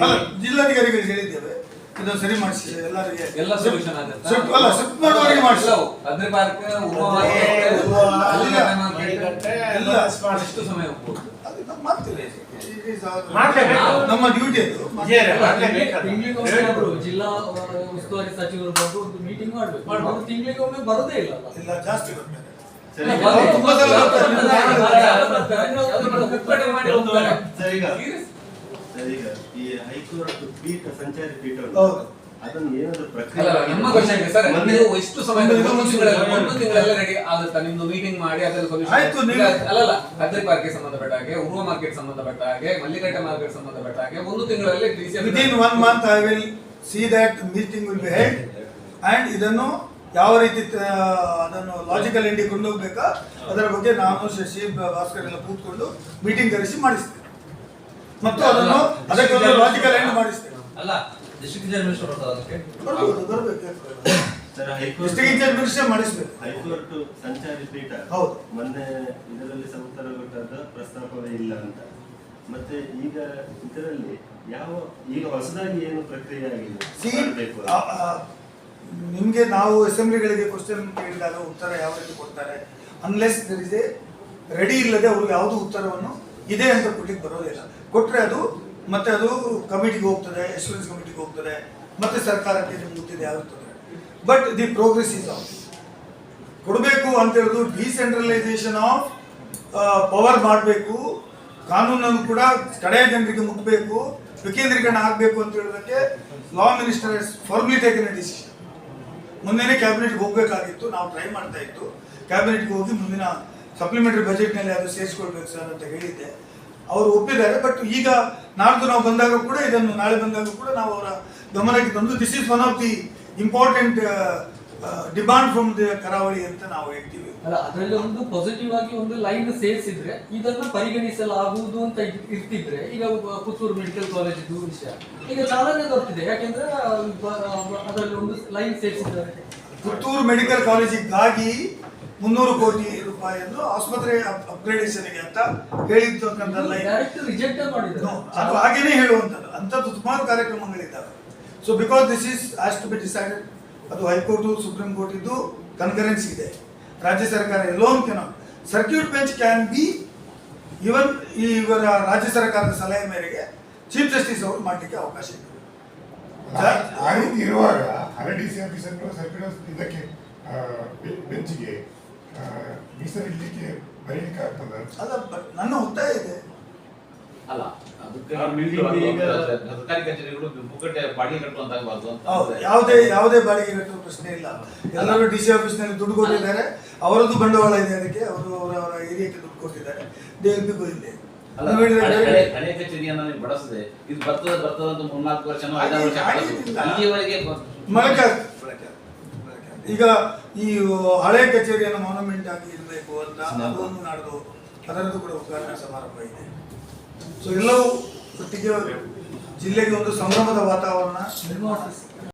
ಅಲ್ಲ ಜಿಲ್ಲಾಧಿಕಾರಿಗಳಿಗೆ ಹೇಳಿದ್ದೇವೆ ಇದನ್ನು ಸರಿ ಮಾಡಿಸಿ ಎಲ್ಲರಿಗೆ. ಎಲ್ಲ ಸೊಲ್ಯೂಷನ್ ಆಗುತ್ತೆ. ಶಿಫ್ಟ್ ಅಲ್ಲ ಶಿಫ್ಟ್ ಮಾಡಿಸಿ. ಪಾರ್ಕ್ ಅಲ್ಲಿಗಟ್ಟೆ ಎಲ್ಲ ಎಷ್ಟು ಸಮಯ. ನಮ್ಮ ಡ್ಯೂಟಿ ಅದು. ಜಿಲ್ಲಾ ಉಸ್ತುವಾರಿ ಸಚಿವರು ಬಂದು ಒಂದು ಮೀಟಿಂಗ್ ಮಾಡ್ಬೇಕು. ತಿಂಗಳಿಗೆ ಒಮ್ಮೆ ಬರೋದೇ ಇಲ್ಲ ಇಲ್ಲ ಜಾಸ್ತಿ ಬರ್ತಾರೆ ಈಗ? ಸರ್ ಈಗ ಈ ಹೈಕೋರ್ಟ್ ಪೀಠ ಸಂಚಾರಿ ಪೀಠ. ಹೌದು. ಅದನ್ನು ಏನಾದ್ರು ಪ್ರಕ್ರಿಯೆ ಅಲ್ಲ, ನಮ್ಮ ಕ್ವಶನ್ ಸರ್ ಮೊನ್ನೆ- ನೀವು ಎಷ್ಟು ಸಮಯ ಒಂದು ತಿಂಗಳಲ್ಲಿ ಒಂದು ತಿಂಗಳಲ್ಲಿ ರೆಡಿ ಆಗುತ್ತಾ? ನಿಮ್ದು ಮೀಟಿಂಗ್ ಮಾಡಿ ಅದರ ಆಯ್ತು, ಸೊಲ್ಯೂಷನ್ ನೀವು- ಅಲ್ಲಲ್ಲ ಅಗ್ರಿ ಪಾರ್ಕ್ ಸಂಬಂಧಪಟ್ಟ ಹಾಗೆ ಉರುವ ಮಾರ್ಕೆಟ್ ಸಂಬಂಧಪಟ್ಟ ಹಾಗೆ ಮಲ್ಲಿಕಟ್ಟೆ ಮಾರ್ಕೆಟ್ ಸಂಬಂಧಪಟ್ಟ ಹಾಗೆ ಒಂದು ತಿಂಗಳಲ್ಲಿ DCM in one month I will see that meeting will be held and ಇದನ್ನು ಯಾವ ರೀತಿ ಅದನ್ನು ಲಾಜಿಕಲ್ ಎಂಡಿಗೆ ಕೊಂಡೋಗ್ಬೇಕಾ? ಅದರ ಬಗ್ಗೆ ನಾನು ಶಶಿ ಭಾಸ್ಕರ್ ಎಲ್ಲ ಕೂತ್ಕೊಂಡು ಮೀಟಿಂಗ್ ಕರೆಸಿ ಮಾಡಿಸ್ತೇನೆ. ಮತ್ತು ಅದನ್ನು ಅದಕ್ಕೆ ಒಂದು ಲಾಜಿಕಲ್ ಎಂಡ್ ಮಾಡಿಸ್ತೇವೆ ಅಲ್ಲ ಡಿಸ್ಟ್ರಿಕ್ಟ್ ಮಿನಿಸ್ಟರ್ ಬರ್ತಾರೆ ಅದಕ್ಕೆ? ಬರಬೇಕು. Sir high court district minister ಮಾಡಿಸ್ಬೇಕು ಹೈಕೋರ್ಟ್ ಸಂಚಾರಿ ಪೀಠ ಹೌದು. ಮೊನ್ನೆ ಇದರಲ್ಲಿ ಸಂತರಗೊಟ್ಟಾದ ಪ್ರಸ್ತಾಪವೇ ಇಲ್ಲ ಅಂತ. ಮತ್ತೆ ಈಗ ಇದರಲ್ಲಿ ಯಾವ ಈಗ ಹೊಸದಾಗಿ ಏನು ಪ್ರಕ್ರಿಯೆ ಆಗಿದೆ ನಿಮಗೆ ನಾವು ಅಸೆಂಬ್ಲಿಗಳಿಗೆ ಕ್ವಶನ್ ಕೇಳಿದಾಗ ಉತ್ತರ ಯಾವ ರೀತಿ ಕೊಡ್ತಾರೆ? Unless there is a ready ಇಲ್ಲದೆ ಅವ್ರಿಗೆ ಯಾವುದು ಉತ್ತರವನ್ನು ಇದೆ ಅಂತ ಕೊಡ್ಲಿಕ್ಕೆ ಬರೋದಿಲ್ಲ. ಕೊಟ್ಟರೆ ಅದು, ಮತ್ತೆ ಅದು ಕಮಿಟಿಗೆ ಹೋಗ್ತದೆ ಎಸ್ಯೂರೆನ್ಸ್ ಕಮಿಟಿಗೆ ಹೋಗ್ತದೆ, ಮತ್ತೆ ಸರ್ಕಾರಕ್ಕೆ ಮುಟ್ಟಿದೆ ಆಗುತ್ತದೆ but the progress is of ಕೊಡಬೇಕು ಅಂತ ಹೇಳುದು ಡಿಸೆಂಟ್ರಲೈಸೇಷನ್ ಆಫ್ ಪವರ್ ಮಾಡಬೇಕು. ಕಾನೂನನ್ನು ಕೂಡ ಕಡೆಯ ಜನರಿಗೆ ಮುಟ್ಟಬೇಕು ವಿಕೇಂದ್ರೀಕರಣ ಆಗಬೇಕು ಅಂತ ಹೇಳೋದಕ್ಕೆ law minister formally taken decision ಮುಂದೆನೇ ಕ್ಯಾಬಿನೆಟ್ಗೆ ಹೋಗಬೇಕಾಗಿತ್ತು, ನಾವು ಟ್ರೈ ಮಾಡ್ತಾ ಇತ್ತು. ಕ್ಯಾಬಿನೆಟ್ಗೆ ಹೋಗಿ ಮುಂದಿನ ಸಪ್ಲಿಮೆಂಟರಿ ಬಜೆಟ್ನಲ್ಲಿ ಅದು ಸೇರಿಸ್ಕೊಳ್ಬೇಕು ಸರ್ ಅಂತ ಹೇಳಿದ್ದೆ. ಅವರು ಒಪ್ಪಿದ್ದಾರೆ ಬಟ್ ಈಗ ನಾಡ್ದು ನಾವು ಬಂದಾಗ ಕೂಡ ಇದನ್ನು ನಾಳೆ ಬಂದಾಗ ಕೂಡ ನಾವು ಅವರ ಗಮನಕ್ಕೆ ತಂದು this is one of the important demand from the Karavali ಅಂತ ನಾವು ಹೇಳ್ತೀವಿ. ಅಲ್ಲ ಅದರಲ್ಲಿ ಒಂದು ಪಾಸಿಟಿವ್ ಆಗಿ ಒಂದು ಲೈನ್ ಸೇರಿಸಿದ್ರೆ ಇದನ್ನು ಪರಿಗಣಿಸಲಾಗುವುದು ಅಂತ ಇರ್- ಇರ್ತಿದ್ರೆ ಈಗ ಪುತ್ತೂರು ಮೆಡಿಕಲ್ ಕಾಲೇಜ್ ವಿಷಯ. ಈಗ ಚಾಲನೆ ಬರ್ತಿದೆ ಯಾಕೆಂದ್ರೆ ಅದರಲ್ಲಿ ಒಂದು ಲೈನ್ ಸೇರಿಸಿದ್ದಾರೆ. ಪುತ್ತೂರು ಮೆಡಿಕಲ್ ಕಾಲೇಜಿಗಾಗಿ ಮುನ್ನೂರು ಕೋಟಿ ರೂಪಾಯಿಯನ್ನು ಆಸ್ಪತ್ರೆ ಅಪ್ಗ್ರೇಡೇಷನ್ಗೆ ಅಂತ ಹೇಳಿದ್ದು ಅದು ಹಾಗೇನೆ ಹೇಳುವಂಥದ್ದು ಅಂಥದ್ದು ಸುಮಾರು ಕಾರ್ಯಕ್ರಮಗಳಿದ್ದಾವೆ. So because this is has to be decided ಅದು ಹೈಕೋರ್ಟು ಸುಪ್ರೀಂ ಕೋರ್ಟ್ ಇದ್ದು ಕನ್ಕರೆನ್ಸ್ ಇದೆ. ರಾಜ್ಯ ಸರ್ಕಾರ ಎಲ್ಲೋ ಅಂತ circuit bench can be even ಈ ಇವರ ರಾಜ್ಯ ಸರ್ಕಾರದ ಸಲಹೆ ಮೇರೆಗೆ ಚೀಫ್ ಜಸ್ಟಿಸ್ ಅವರು ಮಾಡಲಿಕ್ಕೆ ಅವಕಾಶ ಇದೆ. ಆ- ಆ ರೀತಿ ಇರುವಾಗ ಹಳೆ ಡಿ ಸಿ ಆಫೀಸರ್ಗಳು ಸರ್ಕ್ಯೂಟ್ ಇದಕ್ಕೆ ಬೆಂಚಿಗೆ ಮೀಸಲಿಡ್ಲಿಕ್ಕೆ ಬರೀಲಿಕ್ಕೆ ಆಗ್ತದ? ಅಲ್ಲ ಬಟ್ ನನ್ನ ಒತ್ತಾಯ ಇದೆ. ಅಲ್ಲ ಅದಕ್ಕೆ ಸರ್ಕಾರಿ ಕಚೇರಿಗಳು ಪುಕ್ಕಟ್ಟೆ ಬಾಡಿಗೆ ಕಟ್ಟುವಂತಾಗಬಾರ್ದು ಅಂತ ಹೌದು ಯಾವುದೇ ಯಾವುದೇ ಬಾಡಿಗೆ ಕಟ್ಟುವ ಪ್ರಶ್ನೆ ಇಲ್ಲ. ಎಲ್ಲರೂ ಡಿ ಸಿ ಆಫೀಸ್ನಲ್ಲಿ ದುಡ್ಡು ಕೊಟ್ಟಿದ್ದಾರೆ. ಅವರದ್ದು ಬಂಡವಾಳ ಇದೆ ಅದಕ್ಕೆ ಅವರು ಅವರ ಅವರ ಏರಿಯಾಕ್ಕೆ ದುಡ್ಡು ಕೊಟ್ಟಿದ್ದಾರೆ. ದೇ ಇಲ್ಲಿ ಬಿ ಗೋಯಿಂಗ್ ಹಳೆ ಕಚೇರಿಯನ್ನ ನೀವು ಬಳಸದೆ ಇದು ಬರ್ತದ ಬರ್ತದಂತ ಮೂರ್ನಾಲ್ಕು ವರ್ಷ ಐದಾರು ವರ್ಷ ಆಗ್ತದೆ. ಈಗ ಈ ಹಳೆ ಕಚೇರಿಯನ್ನು ಮಾನ್ಯುಮೆಂಟ್ ಆಗಿ ಇರಬೇಕು ಅಂತ ಅದೊಂದು ನಾಡ್ದು ಅದರದ್ದು ಕೂಡ ಉದ್ಘಾಟನಾ ಸಮಾರಂಭ ಇದೆ. ಸೊ ಎಲ್ಲವೂ ಒಟ್ಟಿಗೆ ಜಿಲ್ಲೆಗೆ ಒಂದು ಸಂಭ್ರಮದ ವಾತಾವರಣ ನಿರ್ಮಾಣ